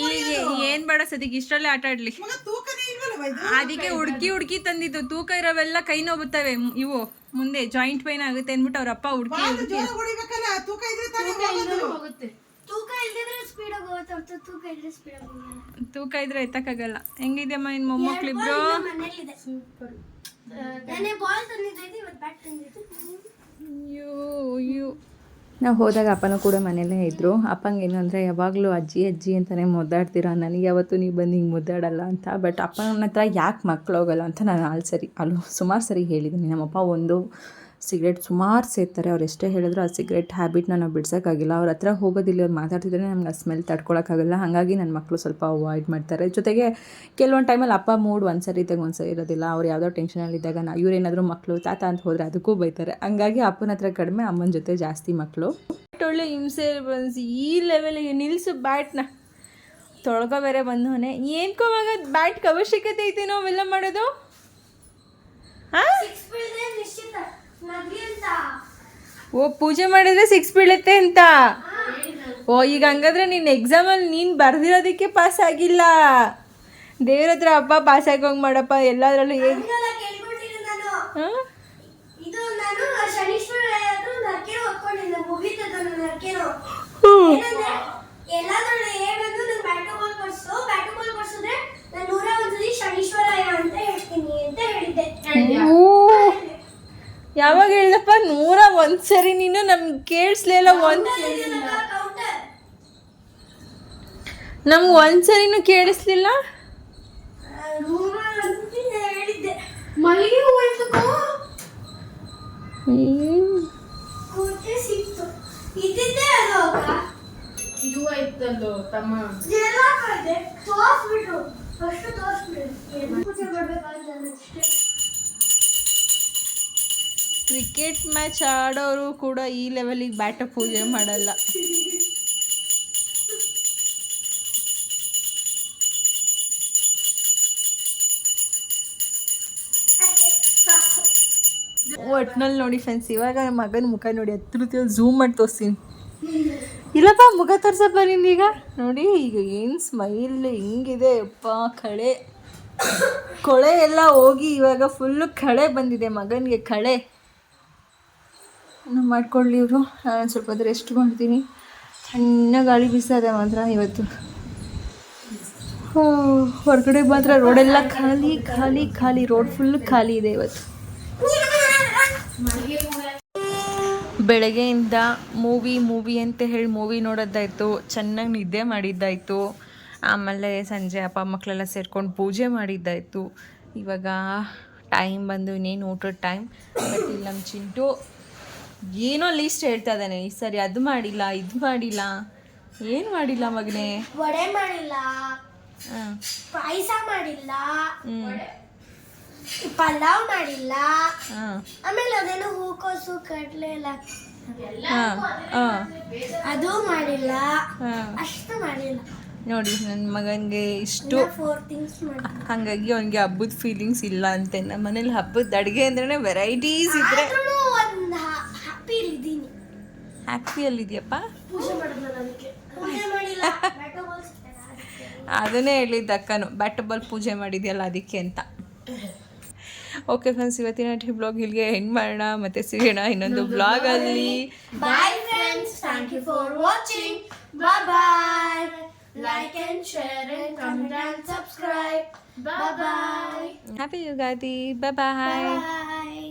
ಈಗ ಏನ್ ಬೇಡ ಸದ್ಯಕ್ಕೆ ಇಷ್ಟರಲ್ಲೇ ಆಟ ಆಡ್ಲಿ ಮಗ ತೂಕನೇ ಇಲ್ವಲ್ಲ ಇದು ಅದಕ್ಕೆ ಹುಡ್ಕಿ ಹುಡ್ಕಿ ತಂದಿದ್ದು. ತೂಕ ಇರೋವೆಲ್ಲ ಕೈ ನೋಬುತ್ತವೆ ಇವು ಮುಂದೆ ಜಾಯಿಂಟ್ ಪೈನ್ ಆಗುತ್ತೆ ಅಂದ್ಬಿಟ್ಟು ಅವ್ರ ಅಪ್ಪ ಹುಡ್ಕಿ ತೂಕ ಇದ್ರೆ ಎತ್ತಕ್ಕಾಗಲ್ಲ. ಹೆಂಗಿದ್ಯಮ್ಮ ನಿನ್ ಮೊಮ್ಮಕ್ಳಿಬ್ರು ಅಯ್ಯೋ ನಾನೇ ನಾವು ಹೋದಾಗ ಅಪ್ಪನೂ ಕೂಡ ಮನೇಲೇ ಇದ್ದರು ಅಪ್ಪಂಗೆ ಏನು ಅಂದರೆ, ಯಾವಾಗಲೂ ಅಜ್ಜಿ ಅಜ್ಜಿ ಅಂತಲೇ ಮುದ್ದಾಡ್ತೀರಾ? ನನಗೆ ಯಾವತ್ತೂ ನೀವು ಬಂದು ಹಿಂಗೆ ಮುದ್ದಾಡಲ್ಲ ಅಂತ. ಬಟ್ ಅಪ್ಪನ ಹತ್ರ ಯಾಕೆ ಮಕ್ಕಳು ಹೋಗಲ್ಲ ಅಂತ ನಾನು ಅಲ್ಲಿ ಸರಿ ಅಲ್ಲೂ ಸುಮಾರು ಸರಿ ಹೇಳಿದ್ದೀನಿ ನಮ್ಮಪ್ಪ ಒಂದು ಸಿಗರೇಟ್ ಸುಮಾರು ಸೇರ್ತಾರೆ. ಅವ್ರು ಎಷ್ಟೇ ಹೇಳಿದ್ರು ಆ ಸಿಗ್ರೆಟ್ ಹ್ಯಾಬಿಟ್ನ ನಾವು ಬಿಡ್ಸೋಕ್ಕಾಗಿಲ್ಲ. ಅವ್ರ ಹತ್ರ ಹೋಗೋದಿಲ್ಲ ಅವ್ರು ಮಾತಾಡ್ತಿದ್ರೆ ನಮ್ಗೆ ಆ ಸ್ಮೆಲ್ ತಡ್ಕೊಳಕ್ಕಾಗಲ್ಲ. ಹಾಗಾಗಿ ನನ್ನ ಮಕ್ಕಳು ಸ್ವಲ್ಪ ಅವಾಯ್ಡ್ ಮಾಡ್ತಾರೆ. ಜೊತೆಗೆ ಕೆಲವೊಂದು ಟೈಮಲ್ಲಿ ಅಪ್ಪ ಮೂಡ್ ಒಂದು ಸರಿ ಇದ್ದಾಗ ಒಂದು ಸರಿ ಇರೋದಿಲ್ಲ. ಅವ್ರು ಯಾವುದೋ ಟೆನ್ಷನಲ್ಲಿದ್ದಾಗ ನಾ ಇವ್ರೇನಾದರೂ ಮಕ್ಕಳು ತಾತ ಅಂತ ಹೋದರೆ ಅದಕ್ಕೂ ಬೈತಾರೆ. ಹಂಗಾಗಿ ಅಪ್ಪನ ಹತ್ರ ಕಡಿಮೆ ಅಮ್ಮನ ಜೊತೆ ಜಾಸ್ತಿ ಮಕ್ಕಳು ಒಳ್ಳೆ ಹಿಂಸೆ ಬನ್ಸ್ ಈ ಲೆವೆಲಿಗೆ ನಿಲ್ಲಿಸು ಬ್ಯಾಟ್ನ. ತೊಳ್ಕೊ ಬೇರೆ ಬಂದವನೆ. ಏನ್ಕೋವಾಗ ಬ್ಯಾಟ್ಗೆ ಅವಶ್ಯಕತೆ ಐತೇನೋ ಅವೆಲ್ಲ ಮಾಡೋದು? ಹಾಂ? ಓ ಪೂಜೆ ಮಾಡಿದ್ರೆ ಸಿಕ್ಸ್ ಬೀಳುತ್ತೆ ಅಂತ? ಓ ಈಗ ಹಂಗಾದ್ರೆ ನೀನು ಎಕ್ಸಾಮಲ್ಲಿ ನೀನು ಬರ್ದಿರೋದಕ್ಕೆ ಪಾಸ್ ಆಗಿಲ್ಲ. ದೇವ್ರ ಹತ್ರ ಅಪ್ಪ ಪಾಸ್ ಆಗೋಂಗ್ ಮಾಡಪ್ಪ ಎಲ್ಲದರಲ್ಲೂ ಹೇಗೆ ಹ್ಞೂ ಹಾಂ ಅಂತ ಹೇಳಿದ್ದೆ ಯಾವಾಗ ಹೇಳ್ದಪ್ಪ? ನೂರ ಒಂದು ಸರಿ ನೀನು ನಮ್ಗೆ ಕೇಳಿಸ್ಲಿಲ್ಲ ಒಂದು ನಮ್ಗೆ ಒಂದು ಸರಿನೂ ಕೇಳಿಸ್ಲಿಲ್ಲ? ರೂಮಲ್ಲಿ ಕ್ರಿಕೆಟ್ ಮ್ಯಾಚ್ ಆಡೋರು ಕೂಡ ಈ ಲೆವೆಲಿಗೆ ಬ್ಯಾಟ ಪೂಜೆ ಮಾಡಲ್ಲ. ಒಟ್ನಲ್ಲಿ ನೋಡಿ ಫ್ರೆಂಡ್ಸ್ ಇವಾಗ ಮಗನ ಮುಖ ನೋಡಿ ಹತ್ರ ಝೂಮ್ ಮಾಡಿ ತೋರಿಸ್ತೀನಿ. ಇಲ್ಲಪ್ಪ, ಮುಖ ತೋರ್ಸಪ್ಪ ಈಗ. ನೋಡಿ, ಈಗ ಏನು ಸ್ಮೈಲ್ ಹಿಂಗಿದೆ ಅಪ್ಪ ಕಳೆ. ಕೊಳೆ ಎಲ್ಲ ಹೋಗಿ ಇವಾಗ ಫುಲ್ಲು ಕಳೆ ಬಂದಿದೆ ಮಗನಿಗೆ, ಕಳೆ. ನಾನು ಮಾಡ್ಕೊಳ್ಳಿ ಇವರು. ಸ್ವಲ್ಪ ಹೊತ್ತು ರೆಸ್ಟ್ ಮಾಡ್ತೀನಿ ಸಣ್ಣ ಗಾಳಿ ಬೀಸದೆ ಮಾತ್ರ ಇವತ್ತು. ಹೊರಗಡೆ ಮಾತ್ರ ರೋಡೆಲ್ಲ ಖಾಲಿ ಖಾಲಿ ಖಾಲಿ ರೋಡ್ ಫುಲ್ ಖಾಲಿ ಇದೆ ಇವತ್ತು. ಬೆಳಗ್ಗೆಯಿಂದ ಮೂವಿ ಮೂವಿ ಅಂತ ಹೇಳಿ ಮೂವಿ ನೋಡೋದಾಯಿತು ಚೆನ್ನಾಗಿ ನಿದ್ದೆ ಮಾಡಿದ್ದಾಯಿತು. ಆಮೇಲೆ ಸಂಜೆ ಅಪ್ಪ ಮಕ್ಕಳೆಲ್ಲ ಸೇರ್ಕೊಂಡು ಪೂಜೆ ಮಾಡಿದ್ದಾಯಿತು. ಇವಾಗ ಟೈಮ್ ಬಂದು ಇನ್ನೇನು ಊಟದ ಟೈಮ್ ಬಟ್ ಇಲ್ಲಿ ನಮ್ಮ ಚಿಂಟು ಏನೋ ಲೀಸ್ಟ್ ಹೇಳ್ತಾ ಇದ್ದಾನೆ. ಈ ಸರಿ ಅದು ಮಾಡಿಲ್ಲ ಇದು ಮಾಡಿಲ್ಲ. ಏನು ಮಾಡಿಲ್ಲ ಮಗನೇ? ವಡೆ ಮಾಡಿಲ್ಲ. ಹಾಂ. ಪಾಯಸ ಮಾಡಿಲ್ಲ. ಹ್ಞೂ ಪಲಾವ್ ಮಾಡಿಲ್ಲ. ಹಾಂ. ಆಮೇಲೆ ಅದೇನೋ ಹೂಕೋಸು ಕಡಲೆ ಎಲ್ಲ. ಹಾಂ. ಹಾಂ. ಅದು ಮಾಡಿಲ್ಲ. ಹಾಂ. ಅಷ್ಟು ಮಾಡಿಲ್ಲ. ನೋಡಿ ನನ್ನ ಮಗನಿಗೆ ಇಷ್ಟು ಫೋರ್ ಥಿಂಗ್ಸ್ ಮಾಡಿಲ್ಲ. ಹಾಗಾಗಿ ಅವನಿಗೆ ಹಬ್ಬದ ಫೀಲಿಂಗ್ಸ್ ಇಲ್ಲ ಅಂತೆ. ನಮ್ಮ ಮನೇಲಿ ಹಬ್ಬದ ಅಡುಗೆ ಅಂದ್ರೆ ವೆರೈಟೀಸ್ ಇದ್ರೆ. ಒಂದು ಇದ್ದೀನಿ ಹ್ಯಾಪಿಯಲ್ಲಿದೆಯಪ್ಪ ಪೂಜೆ ಮಾಡಿದ್ನಲ್ಲ ಅದಕ್ಕೆ ಪೂಜೆ ಮಾಡಿಲ್ಲ ಬ್ಯಾಟು ಬಾಲ್ ಸಿಕ್ತಲ್ಲ ಅದಕ್ಕೆ. ಅದನ್ನೇ ಹೇಳಿದ್ದು ಅಕ್ಕನು ಬ್ಯಾಟಬಲ್ ಪೂಜೆ ಮಾಡಿದ್ಯಲ್ಲ ಅದಕ್ಕೆ ಅಂತ ಓಕೆ ಫ್ರೆಂಡ್ಸ್ ಇವತ್ತಿನ ಟಿ ಬ್ಲಾಗ್ ಇಲ್ಲಿಗೆ ಹೆಂಗ್ ಮಾಡೋಣ ಮತ್ತೆ ಸಿಗೋಣ ಇನ್ನೊಂದು ಬ್ಲಾಗಲ್ಲಿ Bye friends thank you for watching. Bye bye. Like and share and comment and subscribe. Bye bye. Happy Ugadi bye Bye.